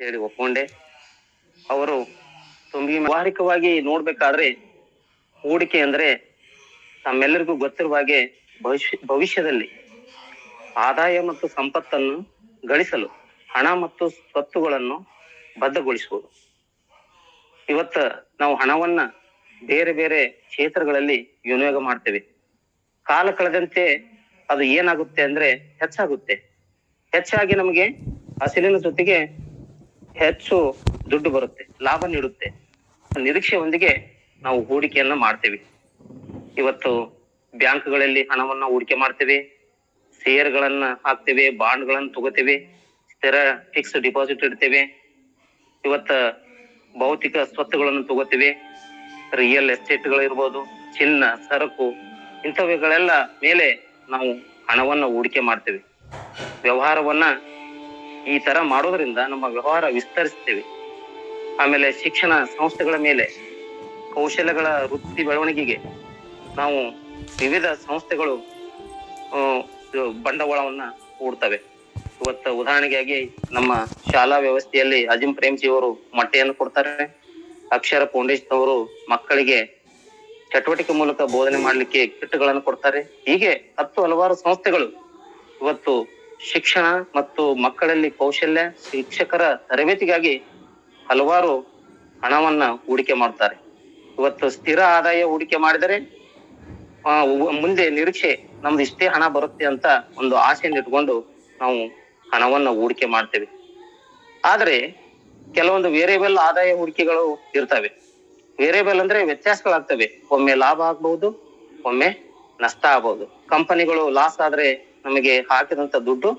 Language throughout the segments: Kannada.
ಹೇಳಿ ಒಪ್ಕೊಂಡೆ. ಅವರು ತುಂಬಿ ವ್ಯವಹಾರಿಕವಾಗಿ ನೋಡ್ಬೇಕಾದ್ರೆ ಹೂಡಿಕೆ ಅಂದ್ರೆ ತಮ್ಮೆಲ್ಲರಿಗೂ ಗೊತ್ತಿರುವ ಹಾಗೆ ಭವಿಷ್ಯ, ಭವಿಷ್ಯದಲ್ಲಿ ಆದಾಯ ಮತ್ತು ಸಂಪತ್ತನ್ನು ಗಳಿಸಲು ಹಣ ಮತ್ತು ಸ್ವತ್ತುಗಳನ್ನು ಬದ್ಧಗೊಳಿಸುವುದು ಇವತ್ತ ನಾವು ಹಣವನ್ನ ಬೇರೆ ಬೇರೆ ಕ್ಷೇತ್ರಗಳಲ್ಲಿ ವಿನಿಯೋಗ ಮಾಡ್ತೇವೆ. ಕಾಲ ಕಳೆದಂತೆ ಅದು ಏನಾಗುತ್ತೆ ಅಂದ್ರೆ ಹೆಚ್ಚಾಗುತ್ತೆ. ಹೆಚ್ಚಾಗಿ ನಮಗೆ ಹಸಿರಿನ ಜೊತೆಗೆ ಹೆಚ್ಚು ದುಡ್ಡು ಬರುತ್ತೆ, ಲಾಭ ನೀಡುತ್ತೆ. ನಿರೀಕ್ಷೆಯೊಂದಿಗೆ ನಾವು ಹೂಡಿಕೆಯನ್ನ ಮಾಡ್ತೇವೆ. ಇವತ್ತು ಬ್ಯಾಂಕ್ಗಳಲ್ಲಿ ಹಣವನ್ನ ಹೂಡಿಕೆ ಮಾಡ್ತೇವೆ, ಶೇರ್ಗಳನ್ನ ಹಾಕ್ತೇವೆ, ಬಾಂಡ್ಗಳನ್ನ ತಗೋತೇವೆ, ಸ್ಥಿರ ಫಿಕ್ಸ್ ಡಿಪಾಸಿಟ್ ಇಡ್ತೇವೆ. ಇವತ್ತ ಭೌತಿಕ ಸ್ವತ್ತುಗಳನ್ನು ತಗೋತೇವೆ ರಿಯಲ್ ಎಸ್ಟೇಟ್ಗಳು ಇರ್ಬೋದು ಚಿನ್ನ, ಸರಕು, ಇಂಥವುಗಳೆಲ್ಲ ಮೇಲೆ ನಾವು ಹಣವನ್ನ ಹೂಡಿಕೆ ಮಾಡ್ತೇವೆ. ವ್ಯವಹಾರವನ್ನ ಈ ತರ ಮಾಡೋದ್ರಿಂದ ನಮ್ಮ ವ್ಯವಹಾರ ವಿಸ್ತರಿಸ್ತೇವೆ ಆಮೇಲೆ ಶಿಕ್ಷಣ ಸಂಸ್ಥೆಗಳ ಮೇಲೆ ಕೌಶಲ್ಯಗಳ ವೃತ್ತಿ ಬೆಳವಣಿಗೆಗೆ ನಾವು ವಿವಿಧ ಸಂಸ್ಥೆಗಳು ಬಂಡವಾಳವನ್ನ ಹೂಡ್ತವೆ. ಇವತ್ತು ಉದಾಹರಣೆಗಾಗಿ ನಮ್ಮ ಶಾಲಾ ವ್ಯವಸ್ಥೆಯಲ್ಲಿ ಅಜಿಂ ಪ್ರೇಮ್ಜಿ ಅವರು ಮೊಟ್ಟೆಯನ್ನು ಕೊಡ್ತಾರೆ. ಅಕ್ಷರ ಫೌಂಡೇಶನ್ ಅವರು ಮಕ್ಕಳಿಗೆ ಚಟುವಟಿಕೆ ಮೂಲಕ ಬೋಧನೆ ಮಾಡಲಿಕ್ಕೆ ಕಿಟ್ಗಳನ್ನು ಕೊಡ್ತಾರೆ. ಹೀಗೆ ಹತ್ತು ಹಲವಾರು ಸಂಸ್ಥೆಗಳು ಇವತ್ತು ಶಿಕ್ಷಣ ಮತ್ತು ಮಕ್ಕಳಲ್ಲಿ ಕೌಶಲ್ಯ ಶಿಕ್ಷಕರ ತರಬೇತಿಗಾಗಿ ಹಲವಾರು ಹಣವನ್ನ ಹೂಡಿಕೆ ಮಾಡ್ತಾರೆ. ಇವತ್ತು ಸ್ಥಿರ ಆದಾಯ ಹೂಡಿಕೆ ಮಾಡಿದರೆ ಮುಂದೆ ನಿರೀಕ್ಷೆ ನಮ್ದು ಇಷ್ಟೇ ಹಣ ಬರುತ್ತೆ ಅಂತ ಒಂದು ಆಸೆಯನ್ನು ಇಟ್ಕೊಂಡು ನಾವು ಹಣವನ್ನು ಹೂಡಿಕೆ ಮಾಡ್ತೇವೆ. ಆದರೆ ಕೆಲವೊಂದು ವೇರಿಯಬಲ್ ಆದಾಯ ಹೂಡಿಕೆಗಳು ಇರ್ತವೆ. ವೇರಿಯಬಲ್ ಅಂದ್ರೆ ವ್ಯತ್ಯಾಸಗಳಾಗ್ತವೆ. ಒಮ್ಮೆ ಲಾಭ ಆಗ್ಬಹುದು, ಒಮ್ಮೆ ನಷ್ಟ ಆಗ್ಬಹುದು. ಕಂಪನಿಗಳು ಲಾಸ್ ಆದ್ರೆ ನಮಗೆ ಹಾಕಿದಂತ ದುಡ್ಡು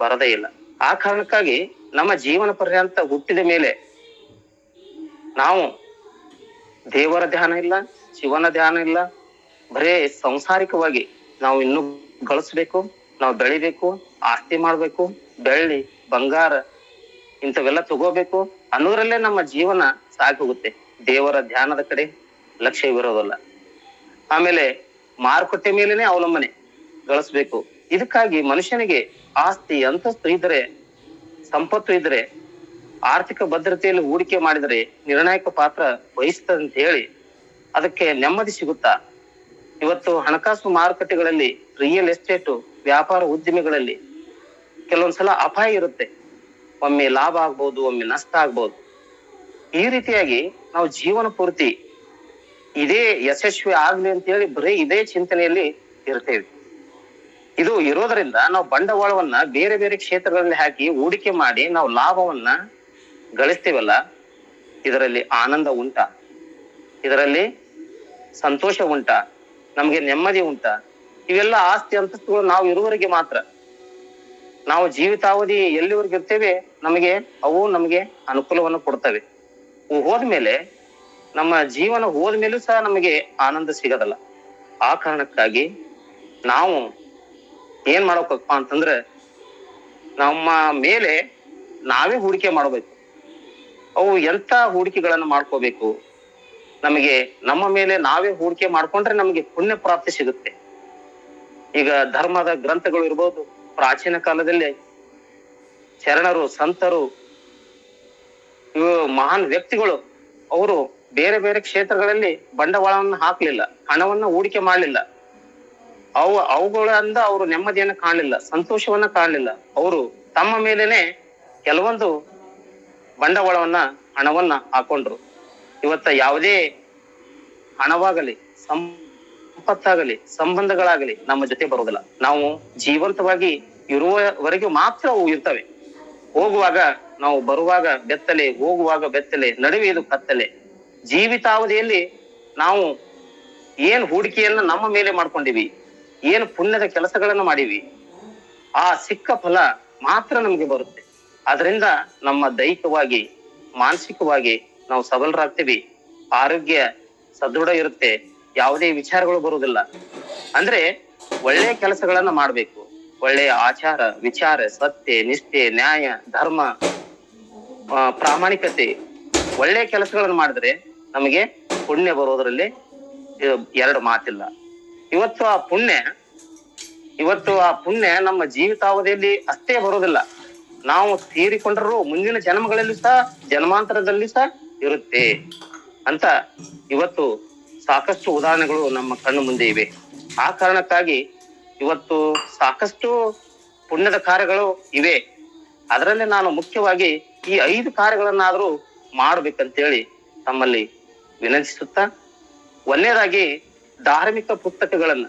ಬರದೇ ಇಲ್ಲ. ಆ ಕಾರಣಕ್ಕಾಗಿ ನಮ್ಮ ಜೀವನ ಪರ್ಯಂತ ಹುಟ್ಟಿದ ಮೇಲೆ ನಾವು ದೇವರ ಧ್ಯಾನ ಇಲ್ಲ, ಶಿವನ ಧ್ಯಾನ ಇಲ್ಲ, ಬರೇ ಸಂಸಾರಿಕವಾಗಿ ನಾವು ಇನ್ನು ಗಳಿಸ್ಬೇಕು, ನಾವು ಬೆಳಿಬೇಕು, ಆಸ್ತಿ ಮಾಡ್ಬೇಕು, ಬೆಳ್ಳಿ, ಬಂಗಾರ ಇಂಥವೆಲ್ಲ ತಗೋಬೇಕು ಅನ್ನೋದ್ರಲ್ಲೇ ನಮ್ಮ ಜೀವನ ಸಾಗಿ ಹೋಗುತ್ತೆ. ದೇವರ ಧ್ಯಾನದ ಕಡೆ ಲಕ್ಷ್ಯವಿರೋದಲ್ಲ ಆಮೇಲೆ ಮಾರುಕಟ್ಟೆ ಮೇಲೇನೆ ಅವಲಂಬನೆ. ಗಳಿಸ್ಬೇಕು. ಇದಕ್ಕಾಗಿ ಮನುಷ್ಯನಿಗೆ ಆಸ್ತಿ, ಅಂತಸ್ತು ಇದ್ರೆ, ಸಂಪತ್ತು ಇದ್ರೆ, ಆರ್ಥಿಕ ಭದ್ರತೆಯಲ್ಲಿ ಹೂಡಿಕೆ ಮಾಡಿದರೆ ನಿರ್ಣಾಯಕ ಪಾತ್ರ ವಹಿಸ್ತದೆ ಅಂತ ಹೇಳಿ ಅದಕ್ಕೆ ನೆಮ್ಮದಿ ಸಿಗುತ್ತಾ? ಇವತ್ತು ಹಣಕಾಸು ಮಾರುಕಟ್ಟೆಗಳಲ್ಲಿ ರಿಯಲ್ ಎಸ್ಟೇಟ್ ವ್ಯಾಪಾರ ಉದ್ದಿಮೆಗಳಲ್ಲಿ ಕೆಲವೊಂದ್ಸಲ ಅಪಾಯ ಇರುತ್ತೆ. ಒಮ್ಮೆ ಲಾಭ ಆಗ್ಬೋದು, ಒಮ್ಮೆ ನಷ್ಟ ಆಗ್ಬೋದು. ಈ ರೀತಿಯಾಗಿ ನಾವು ಜೀವನ ಪೂರ್ತಿ ಇದೇ ಯಶಸ್ವಿ ಆಗ್ಲಿ ಅಂತ ಹೇಳಿ ಬರೀ ಇದೇ ಚಿಂತನೆಯಲ್ಲಿ ಇರ್ತೇವೆ. ಇದು ಇರೋದ್ರಿಂದ ನಾವು ಬಂಡವಾಳವನ್ನ ಬೇರೆ ಬೇರೆ ಕ್ಷೇತ್ರಗಳಲ್ಲಿ ಹಾಕಿ ಹೂಡಿಕೆ ಮಾಡಿ ನಾವು ಲಾಭವನ್ನ ಗಳಿಸ್ತೀವಲ್ಲ, ಇದರಲ್ಲಿ ಆನಂದ ಉಂಟ. ಇದರಲ್ಲಿ ಸಂತೋಷ ಉಂಟ, ನಮಗೆ ನೆಮ್ಮದಿ ಉಂಟ. ಇವೆಲ್ಲ ಆಸ್ತಿ ಅಂತಸ್ತುಗಳು ನಾವು ಇರುವವರಿಗೆ ಮಾತ್ರ. ನಾವು ಜೀವಿತಾವಧಿ ಎಲ್ಲಿವರೆಗೆ ಇರ್ತೇವೆ ನಮಗೆ ಅವು ನಮಗೆ ಅನುಕೂಲವನ್ನು ಕೊಡ್ತವೆ. ಹೋದ್ಮೇಲೆ ನಮ್ಮ ಜೀವನ ಹೋದ್ಮೇಲೂ ಸಹ ನಮಗೆ ಆನಂದ ಸಿಗದಲ್ಲ. ಆ ಕಾರಣಕ್ಕಾಗಿ ನಾವು ಏನ್ ಮಾಡ್ಬೇಕಪ್ಪ ಅಂತಂದ್ರೆ ನಮ್ಮ ಮೇಲೆ ನಾವೇ ಹೂಡಿಕೆ ಮಾಡಬೇಕು. ಅವು ಎಂತ ಹೂಡಿಕೆಗಳನ್ನ ಮಾಡ್ಕೋಬೇಕು? ನಮಗೆ ನಮ್ಮ ಮೇಲೆ ನಾವೇ ಹೂಡಿಕೆ ಮಾಡ್ಕೊಂಡ್ರೆ ನಮಗೆ ಪುಣ್ಯ ಪ್ರಾಪ್ತಿ ಸಿಗುತ್ತೆ. ಈಗ ಧರ್ಮದ ಗ್ರಂಥಗಳು ಇರ್ಬೋದು, ಪ್ರಾಚೀನ ಕಾಲದಲ್ಲಿ ಶರಣರು, ಸಂತರು, ಇವು ಮಹಾನ್ ವ್ಯಕ್ತಿಗಳು, ಅವರು ಬೇರೆ ಬೇರೆ ಕ್ಷೇತ್ರಗಳಲ್ಲಿ ಬಂಡವಾಳವನ್ನು ಹಾಕ್ಲಿಲ್ಲ, ಹಣವನ್ನು ಹೂಡಿಕೆ ಮಾಡಲಿಲ್ಲ. ಅವು ಅವುಗಳಿಂದ ಅವರು ನೆಮ್ಮದಿಯನ್ನ ಕಾಣಲಿಲ್ಲ, ಸಂತೋಷವನ್ನ ಕಾಣಲಿಲ್ಲ. ಅವರು ತಮ್ಮ ಮೇಲೇನೆ ಕೆಲವೊಂದು ಬಂಡವಾಳವನ್ನ, ಹಣವನ್ನ ಹಾಕೊಂಡ್ರು. ಇವತ್ತ ಯಾವುದೇ ಹಣವಾಗಲಿ ಸಂಪತ್ತಾಗಲಿ, ಸಂಬಂಧಗಳಾಗಲಿ ನಮ್ಮ ಜೊತೆ ಬರೋದಿಲ್ಲ ನಾವು ಜೀವಂತವಾಗಿ ಇರುವವರೆಗೂ ಮಾತ್ರ ಅವು ಇರ್ತವೆ. ಹೋಗುವಾಗ ನಾವು ಬರುವಾಗ ಬೆತ್ತಲೆ, ಹೋಗುವಾಗ ಬೆತ್ತಲೆ, ನಡುವೆ ಇದು ಕತ್ತಲೆ. ಜೀವಿತಾವಧಿಯಲ್ಲಿ ನಾವು ಏನ್ ಹೂಡಿಕೆಯನ್ನ ನಮ್ಮ ಮೇಲೆ ಮಾಡ್ಕೊಂಡಿವಿ? ಏನ್ ಪುಣ್ಯದ ಕೆಲಸಗಳನ್ನು ಮಾಡಿವಿ, ಆ ಸಿಕ್ಕ ಫಲ ಮಾತ್ರ ನಮಗೆ ಬರುತ್ತೆ. ಅದರಿಂದ ನಮ್ಮ ದೈಹಿಕವಾಗಿ, ಮಾನಸಿಕವಾಗಿ ನಾವು ಸಬಲರಾಗ್ತೀವಿ. ಆರೋಗ್ಯ ಸದೃಢ ಇರುತ್ತೆ, ಯಾವುದೇ ವಿಚಾರಗಳು ಬರುವುದಿಲ್ಲ. ಅಂದ್ರೆ ಒಳ್ಳೆಯ ಕೆಲಸಗಳನ್ನ ಮಾಡಬೇಕು. ಒಳ್ಳೆಯ ಆಚಾರ, ವಿಚಾರ, ಸತ್ಯ, ನಿಷ್ಠೆ, ನ್ಯಾಯ, ಧರ್ಮ ಪ್ರಾಮಾಣಿಕತೆ ಒಳ್ಳೆಯ ಕೆಲಸಗಳನ್ನು ಮಾಡಿದ್ರೆ ನಮಗೆ ಪುಣ್ಯ ಬರೋದ್ರಲ್ಲಿ ಎರಡು ಮಾತಿಲ್ಲ. ಇವತ್ತು ಆ ಪುಣ್ಯ, ಇವತ್ತು ಆ ಪುಣ್ಯ ನಮ್ಮ ಜೀವಿತಾವಧಿಯಲ್ಲಿ ಅಷ್ಟೇ ಬರೋದಿಲ್ಲ ನಾವು ತೀರಿಕೊಂಡರೂ ಮುಂದಿನ ಜನ್ಮಗಳಲ್ಲಿ ಸಹ, ಜನ್ಮಾಂತರದಲ್ಲಿ ಸಹ ಇರುತ್ತೆ. ಅಂತ ಇವತ್ತು ಸಾಕಷ್ಟು ಉದಾಹರಣೆಗಳು ನಮ್ಮ ಕಣ್ಣು ಮುಂದೆ ಇವೆ. ಆ ಕಾರಣಕ್ಕಾಗಿ ಇವತ್ತು ಸಾಕಷ್ಟು ಪುಣ್ಯದ ಕಾರ್ಯಗಳು ಇವೆ. ಅದರಲ್ಲಿ ನಾನು ಮುಖ್ಯವಾಗಿ ಈ ಐದು ಕಾರ್ಯಗಳನ್ನಾದರೂ ಮಾಡ್ಬೇಕಂತೇಳಿ ತಮ್ಮಲ್ಲಿ ವಿನಂತಿಸುತ್ತಾ ಒಂದನೇದಾಗಿ ಧಾರ್ಮಿಕ ಪುಸ್ತಕಗಳನ್ನ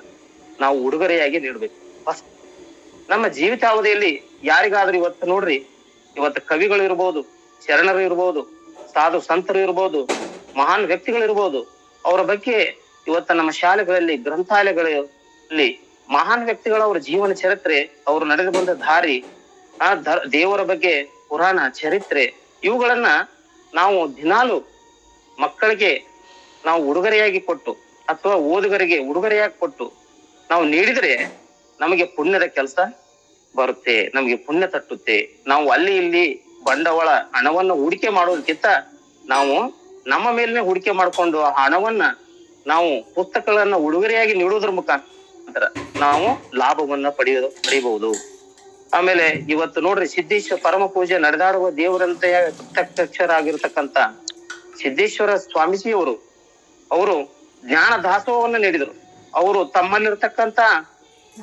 ನಾವು ಉಡುಗೊರೆಯಾಗಿ ನೀಡಬೇಕು. ಫಸ್ಟ್, ನಮ್ಮ ಜೀವಿತಾವಧಿಯಲ್ಲಿ ಯಾರಿಗಾದ್ರೂ ಇವತ್ತು ನೋಡ್ರಿ, ಇವತ್ತು ಕವಿಗಳು ಇರ್ಬೋದು, ಶರಣರು ಇರ್ಬೋದು, ಸಾಧು ಸಂತರು ಇರ್ಬೋದು, ಮಹಾನ್ ವ್ಯಕ್ತಿಗಳು ಇರ್ಬೋದು, ಅವರ ಬಗ್ಗೆ ಇವತ್ತು ನಮ್ಮ ಶಾಲೆಗಳಲ್ಲಿ, ಗ್ರಂಥಾಲಯಗಳಲ್ಲಿ ಮಹಾನ್ ವ್ಯಕ್ತಿಗಳ ಅವರ ಜೀವನ ಚರಿತ್ರೆ, ಅವರು ನಡೆದು ಬಂದ ದಾರಿ, ಆ ದೇವರ ಬಗ್ಗೆ ಪುರಾಣ ಚರಿತ್ರೆ, ಇವುಗಳನ್ನ ನಾವು ದಿನಾಲು ಮಕ್ಕಳಿಗೆ ನಾವು ಉಡುಗೊರೆಯಾಗಿ ಕೊಟ್ಟು ಅಥವಾ ಓದುಗರಿಗೆ ಉಡುಗೊರೆಯಾಗಿ ಕೊಟ್ಟು ನಾವು ನೀಡಿದ್ರೆ ನಮಗೆ ಪುಣ್ಯದ ಕೆಲಸ ಬರುತ್ತೆ, ನಮಗೆ ಪುಣ್ಯ ತಟ್ಟುತ್ತೆ. ನಾವು ಅಲ್ಲಿ ಇಲ್ಲಿ ಬಂಡವಾಳ ಹಣವನ್ನು ಹೂಡಿಕೆ ಮಾಡೋದಕ್ಕಿಂತ ನಾವು ನಮ್ಮ ಮೇಲಿನ ಹೂಡಿಕೆ ಮಾಡಿಕೊಂಡು ಆ ಹಣವನ್ನ ನಾವು ಪುಸ್ತಕಗಳನ್ನ ಉಡುಗೊರೆಯಾಗಿ ನೀಡುವುದ್ರ ಮುಖಾಂತರ ನಾವು ಲಾಭವನ್ನ ಪಡೆಯೋದು ಪಡೆಯಬಹುದು. ಆಮೇಲೆ ಇವತ್ತು ನೋಡ್ರಿ ಸಿದ್ದೇಶ್ವರ ಪರಮ ಪೂಜೆ ನಡೆದಾಡುವ ದೇವರಂತೆಯ ಪ್ರತ್ಯಕ್ಷರಾಗಿರ್ತಕ್ಕಂತ ಸಿದ್ದೇಶ್ವರ ಸ್ವಾಮೀಜಿಯವರು, ಅವರು ಜ್ಞಾನ ದಾಸೋಹವನ್ನ ನೀಡಿದರು. ಅವರು ತಮ್ಮಲ್ಲಿರ್ತಕ್ಕಂತ,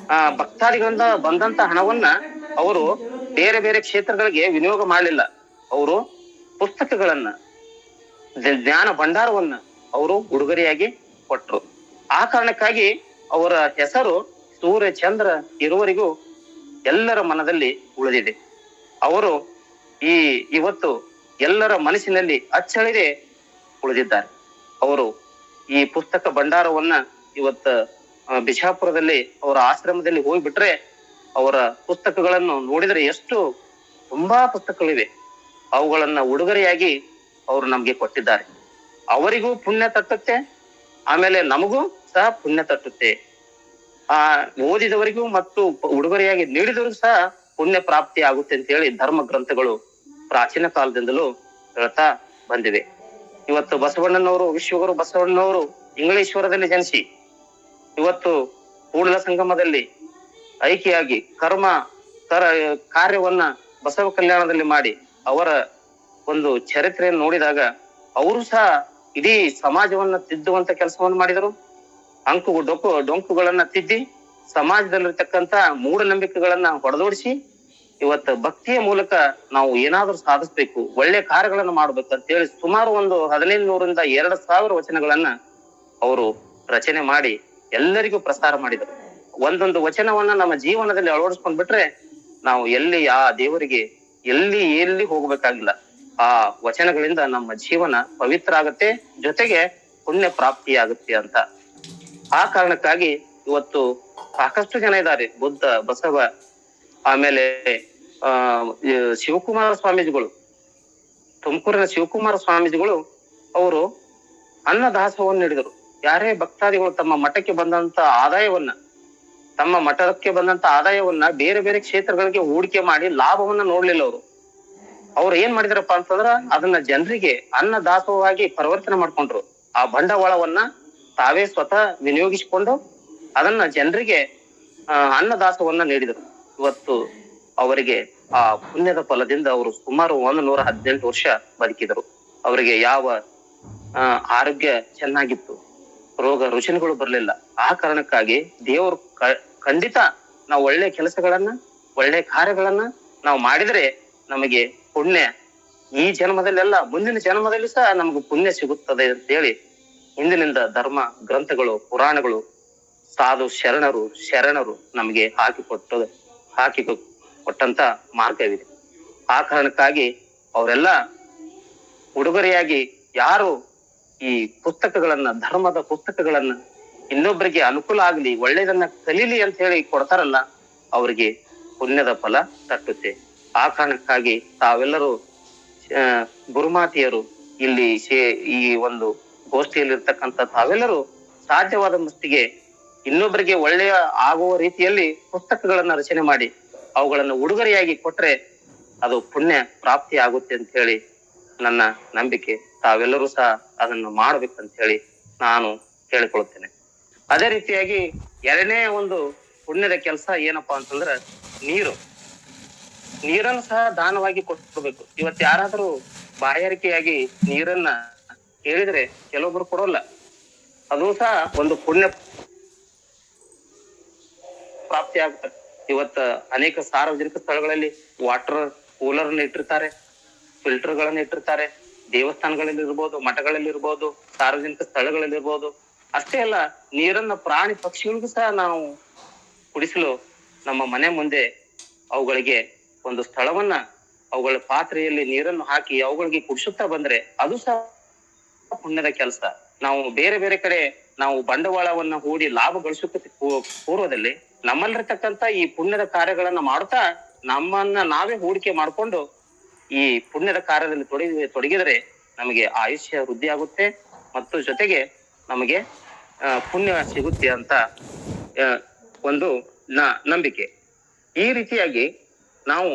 ಆ, ಭಕ್ತಾದಿಗಳಿಂದ ಬಂದಂತ ಹಣವನ್ನ ಅವರು ಬೇರೆ ಬೇರೆ ಕ್ಷೇತ್ರಗಳಿಗೆ ವಿನಿಯೋಗ ಮಾಡಲಿಲ್ಲ. ಅವರು ಪುಸ್ತಕಗಳನ್ನ ಜ್ಞಾನ ಭಂಡಾರವನ್ನ ಅವರು ಉಡುಗೊರೆಯಾಗಿ ಕೊಟ್ಟರು ಆ ಕಾರಣಕ್ಕಾಗಿ ಅವರ ಹೆಸರು ಸೂರ್ಯ ಚಂದ್ರ ಇರುವರಿಗೂ ಎಲ್ಲರ ಮನದಲ್ಲಿ ಉಳಿದಿದೆ. ಅವರು ಈ, ಇವತ್ತು ಎಲ್ಲರ ಮನಸ್ಸಿನಲ್ಲಿ ಅಚ್ಚಳಿದೆ ಉಳಿದಿದ್ದಾರೆ. ಅವರು ಈ ಪುಸ್ತಕ ಭಂಡಾರವನ್ನ ಇವತ್ತು ಬಿಜಾಪುರದಲ್ಲಿ ಅವರ ಆಶ್ರಮದಲ್ಲಿ ಹೋಗಿಬಿಟ್ರೆ ಅವರ ಪುಸ್ತಕಗಳನ್ನು ನೋಡಿದ್ರೆ ಎಷ್ಟು ತುಂಬಾ ಪುಸ್ತಕಗಳಿವೆ. ಅವುಗಳನ್ನ ಉಡುಗೊರೆಯಾಗಿ ಅವರು ನಮ್ಗೆ ಕೊಟ್ಟಿದ್ದಾರೆ. ಅವರಿಗೂ ಪುಣ್ಯ ತಟ್ಟುತ್ತೆ, ಆಮೇಲೆ ನಮಗೂ ಸಹ ಪುಣ್ಯ ತಟ್ಟುತ್ತೆ. ಆ, ಓದಿದವರಿಗೂ ಮತ್ತು ಉಡುಗೊರೆಯಾಗಿ ನೀಡಿದವರಿಗೂ ಸಹ ಪುಣ್ಯ ಪ್ರಾಪ್ತಿ ಆಗುತ್ತೆ ಅಂತ ಹೇಳಿ ಧರ್ಮ ಗ್ರಂಥಗಳು ಪ್ರಾಚೀನ ಕಾಲದಿಂದಲೂ ಹೇಳ್ತಾ ಬಂದಿವೆ. ಇವತ್ತು ಬಸವಣ್ಣನವರು, ವಿಶ್ವಗುರು ಬಸವಣ್ಣನವರು ಇಂಗ್ಲೇಶ್ವರದಲ್ಲಿ ಜನಿಸಿ, ಇವತ್ತು ಕೂಡಲ ಸಂಗಮದಲ್ಲಿ ಐಕಿಯಾಗಿ ಕರ್ಮ ಕರ ಕಾರ್ಯವನ್ನ ಬಸವ ಕಲ್ಯಾಣದಲ್ಲಿ ಮಾಡಿ ಅವರ ಒಂದು ಚರಿತ್ರೆಯನ್ನು ನೋಡಿದಾಗ ಅವರು ಸಹ ಇಡೀ ಸಮಾಜವನ್ನ ತಿದ್ದುವಂತ ಕೆಲಸವನ್ನು ಮಾಡಿದರು. ಅಂಕು ಡೊಂಕು ಡೊಂಕುಗಳನ್ನ ತಿದ್ದಿ ಸಮಾಜದಲ್ಲಿರ್ತಕ್ಕಂತ ಮೂಢನಂಬಿಕೆಗಳನ್ನ ಹೊಡೆದೋಡಿಸಿ ಇವತ್ತು ಭಕ್ತಿಯ ಮೂಲಕ ನಾವು ಏನಾದ್ರೂ ಸಾಧಿಸ್ಬೇಕು, ಒಳ್ಳೆ ಕಾರ್ಯಗಳನ್ನು ಮಾಡ್ಬೇಕು ಅಂತ ಹೇಳಿ ಸುಮಾರು ಒಂದು ಹದಿನೈದು ನೂರಿಂದ ಎರಡು ಸಾವಿರ ವಚನಗಳನ್ನ ಅವರು ರಚನೆ ಮಾಡಿ ಎಲ್ಲರಿಗೂ ಪ್ರಸಾರ ಮಾಡಿದರು. ಒಂದೊಂದು ವಚನವನ್ನ ನಮ್ಮ ಜೀವನದಲ್ಲಿ ಅಳವಡಿಸ್ಕೊಂಡ್ ಬಿಟ್ರೆ ನಾವು ಎಲ್ಲಿ ಆ ದೇವರಿಗೆ ಎಲ್ಲಿ ಎಲ್ಲಿ ಹೋಗ್ಬೇಕಾಗಿಲ್ಲ. ಆ ವಚನಗಳಿಂದ ನಮ್ಮ ಜೀವನ ಪವಿತ್ರ ಆಗತ್ತೆ, ಜೊತೆಗೆ ಪುಣ್ಯ ಪ್ರಾಪ್ತಿಯಾಗುತ್ತೆ ಅಂತ. ಆ ಕಾರಣಕ್ಕಾಗಿ ಇವತ್ತು ಸಾಕಷ್ಟು ಜನ ಇದ್ದಾರೆ. ಬುದ್ಧ, ಬಸವ ಆಮೇಲೆ, ಆ ಶಿವಕುಮಾರ ಸ್ವಾಮೀಜಿಗಳು, ತುಮಕೂರಿನ ಶಿವಕುಮಾರ ಸ್ವಾಮೀಜಿಗಳು, ಅವರು ಅನ್ನದಾಸೋಹವನ್ನು ನೀಡಿದರು. ಯಾರೇ ಭಕ್ತಾದಿಗಳು ತಮ್ಮ ಮಠಕ್ಕೆ ಬಂದಂತ ಆದಾಯವನ್ನ, ತಮ್ಮ ಮಠಕ್ಕೆ ಬಂದಂತ ಆದಾಯವನ್ನ ಬೇರೆ ಬೇರೆ ಕ್ಷೇತ್ರಗಳಿಗೆ ಹೂಡಿಕೆ ಮಾಡಿ ಲಾಭವನ್ನ ನೋಡ್ಲಿಲ್ಲ ಅವರು. ಅವ್ರು ಏನ್ ಮಾಡಿದ್ರಪ್ಪ ಅಂತಂದ್ರ ಅದನ್ನ ಜನರಿಗೆ ಅನ್ನ ದಾಸವಾಗಿ ಪರಿವರ್ತನೆ ಮಾಡ್ಕೊಂಡ್ರು. ಆ ಬಂಡವಾಳವನ್ನ ತಾವೇ ಸ್ವತಃ ವಿನಿಯೋಗಿಸಿಕೊಂಡು ಅದನ್ನ ಜನರಿಗೆ, ಆ ಅನ್ನದಾಸವನ್ನ ನೀಡಿದರು. ಇವತ್ತು ಅವರಿಗೆ ಆ ಪುಣ್ಯದ ಫಲದಿಂದ ಅವರು ಸುಮಾರು ಒಂದು ನೂರ ಹದಿನೆಂಟು ವರ್ಷ ಬದುಕಿದರು. ಅವರಿಗೆ ಯಾವ ಆರೋಗ್ಯ ಚೆನ್ನಾಗಿತ್ತು, ರೋಗ ರುಚಿನಗಳು ಬರಲಿಲ್ಲ. ಆ ಕಾರಣಕ್ಕಾಗಿ ದೇವರು ಖಂಡಿತ ನಾವು ಒಳ್ಳೆ ಕೆಲಸಗಳನ್ನ, ಒಳ್ಳೆ ಕಾರ್ಯಗಳನ್ನ ನಾವು ಮಾಡಿದ್ರೆ ನಮಗೆ ಪುಣ್ಯ. ಈ ಜನ್ಮದಲ್ಲೆಲ್ಲ, ಮುಂದಿನ ಜನ್ಮದಲ್ಲಿ ಸಹ ನಮಗೆ ಪುಣ್ಯ ಸಿಗುತ್ತದೆ ಅಂತ ಹೇಳಿ ಹಿಂದಿನಿಂದ ಧರ್ಮ ಗ್ರಂಥಗಳು, ಪುರಾಣಗಳು ಸಾಧು ಶರಣರು ಶರಣರು ನಮಗೆ ಹಾಕಿಕೊಟ್ಟು ಹಾಕಿ ಕೊಟ್ಟಂತ ಮಾರ್ಗವಿದೆ. ಆ ಕಾರಣಕ್ಕಾಗಿ ಅವರೆಲ್ಲ ಉಡುಗೊರೆಯಾಗಿ ಯಾರು ಈ ಪುಸ್ತಕಗಳನ್ನ, ಧರ್ಮದ ಪುಸ್ತಕಗಳನ್ನ ಇನ್ನೊಬ್ಬರಿಗೆ ಅನುಕೂಲ ಆಗ್ಲಿ, ಒಳ್ಳೇದನ್ನ ಕಲೀಲಿ ಅಂತ ಹೇಳಿ ಕೊಡ್ತಾರಲ್ಲ, ಅವರಿಗೆ ಪುಣ್ಯದ ಫಲ ತಟ್ಟುತ್ತೆ. ಆ ಕಾರಣಕ್ಕಾಗಿ ತಾವೆಲ್ಲರೂ ಗುರುಮಾತೆಯರು ಇಲ್ಲಿ ಈ ಒಂದು ಗೋಷ್ಠಿಯಲ್ಲಿರ್ತಕ್ಕಂಥ ತಾವೆಲ್ಲರೂ ಸಾಧ್ಯವಾದ ಮಟ್ಟಿಗೆ ಇನ್ನೊಬ್ಬರಿಗೆ ಒಳ್ಳೆಯ ಆಗುವ ರೀತಿಯಲ್ಲಿ ಪುಸ್ತಕಗಳನ್ನ ರಚನೆ ಮಾಡಿ ಅವುಗಳನ್ನು ಉಡುಗೊರೆಯಾಗಿ ಕೊಟ್ರೆ ಅದು ಪುಣ್ಯ ಪ್ರಾಪ್ತಿ ಆಗುತ್ತೆ ಅಂತ ಹೇಳಿ ನನ್ನ ನಂಬಿಕೆ. ತಾವೆಲ್ಲರೂ ಸಹ ಅದನ್ನು ಮಾಡಬೇಕಂತ ಹೇಳಿ ನಾನು ಕೇಳಿಕೊಳ್ಳುತ್ತೇನೆ. ಅದೇ ರೀತಿಯಾಗಿ ಎರಡನೇ ಒಂದು ಪುಣ್ಯದ ಕೆಲಸ ಏನಪ್ಪಾ ಅಂತಂದ್ರ ನೀರು. ನೀರನ್ನು ಸಹ ದಾನವಾಗಿ ಕೊಡ್ಬೇಕು ಇವತ್ತು ಯಾರಾದರೂ ಬಾಯಾರಿಕೆಯಾಗಿ ನೀರನ್ನ ಹೇಳಿದ್ರೆ ಕೆಲವೊಬ್ರು ಕೊಡೋಲ್ಲ. ಅದು ಸಹ ಒಂದು ಪುಣ್ಯ ಪ್ರಾಪ್ತಿ ಆಗ್ತದೆ. ಇವತ್ತ ಅನೇಕ ಸಾರ್ವಜನಿಕ ಸ್ಥಳಗಳಲ್ಲಿ ವಾಟರ್ ಕೂಲರ್ ಇಟ್ಟಿರ್ತಾರೆ ಫಿಲ್ಟರ್ ಗಳನ್ನ ಇಟ್ಟಿರ್ತಾರೆ, ದೇವಸ್ಥಾನಗಳಲ್ಲಿ ಇರ್ಬೋದು, ಮಠಗಳಲ್ಲಿ ಇರ್ಬೋದು, ಸಾರ್ವಜನಿಕ ಸ್ಥಳಗಳಲ್ಲಿ ಇರ್ಬೋದು. ಅಷ್ಟೇ ಅಲ್ಲ, ನೀರನ್ನ ಪ್ರಾಣಿ ಪಕ್ಷಿಗಳಿಗೂ ಸಹ ನಾವು ಕುಡಿಸಲು ನಮ್ಮ ಮನೆ ಮುಂದೆ ಅವುಗಳಿಗೆ ಒಂದು ಸ್ಥಳವನ್ನ, ಅವುಗಳ ಪಾತ್ರೆಯಲ್ಲಿ ನೀರನ್ನು ಹಾಕಿ ಅವುಗಳಿಗೆ ಕುಡಿಸುತ್ತಾ ಬಂದ್ರೆ ಅದು ಸಹ ಪುಣ್ಯದ ಕೆಲಸ. ನಾವು ಬೇರೆ ಬೇರೆ ಕಡೆ ನಾವು ಬಂಡವಾಳವನ್ನ ಹೂಡಿ ಲಾಭ ಗಳಿಸುತ್ತ ಪೂರ್ವದಲ್ಲಿ ನಮ್ಮಲ್ಲಿರ್ತಕ್ಕಂತ ಈ ಪುಣ್ಯದ ಕಾರ್ಯಗಳನ್ನ ಮಾಡ್ತಾ ನಮ್ಮನ್ನ ನಾವೇ ಹೂಡಿಕೆ ಮಾಡಿಕೊಂಡು ಈ ಪುಣ್ಯದ ಕಾರ್ಯದಲ್ಲಿ ತೊಡಗಿ ತೊಡಗಿದರೆ ನಮಗೆ ಆಯುಷ್ಯ ವೃದ್ಧಿ ಆಗುತ್ತೆ ಮತ್ತು ಜೊತೆಗೆ ನಮಗೆ ಪುಣ್ಯ ಸಿಗುತ್ತೆ ಅಂತ ಒಂದು ನ- ನಂಬಿಕೆ. ಈ ರೀತಿಯಾಗಿ ನಾವು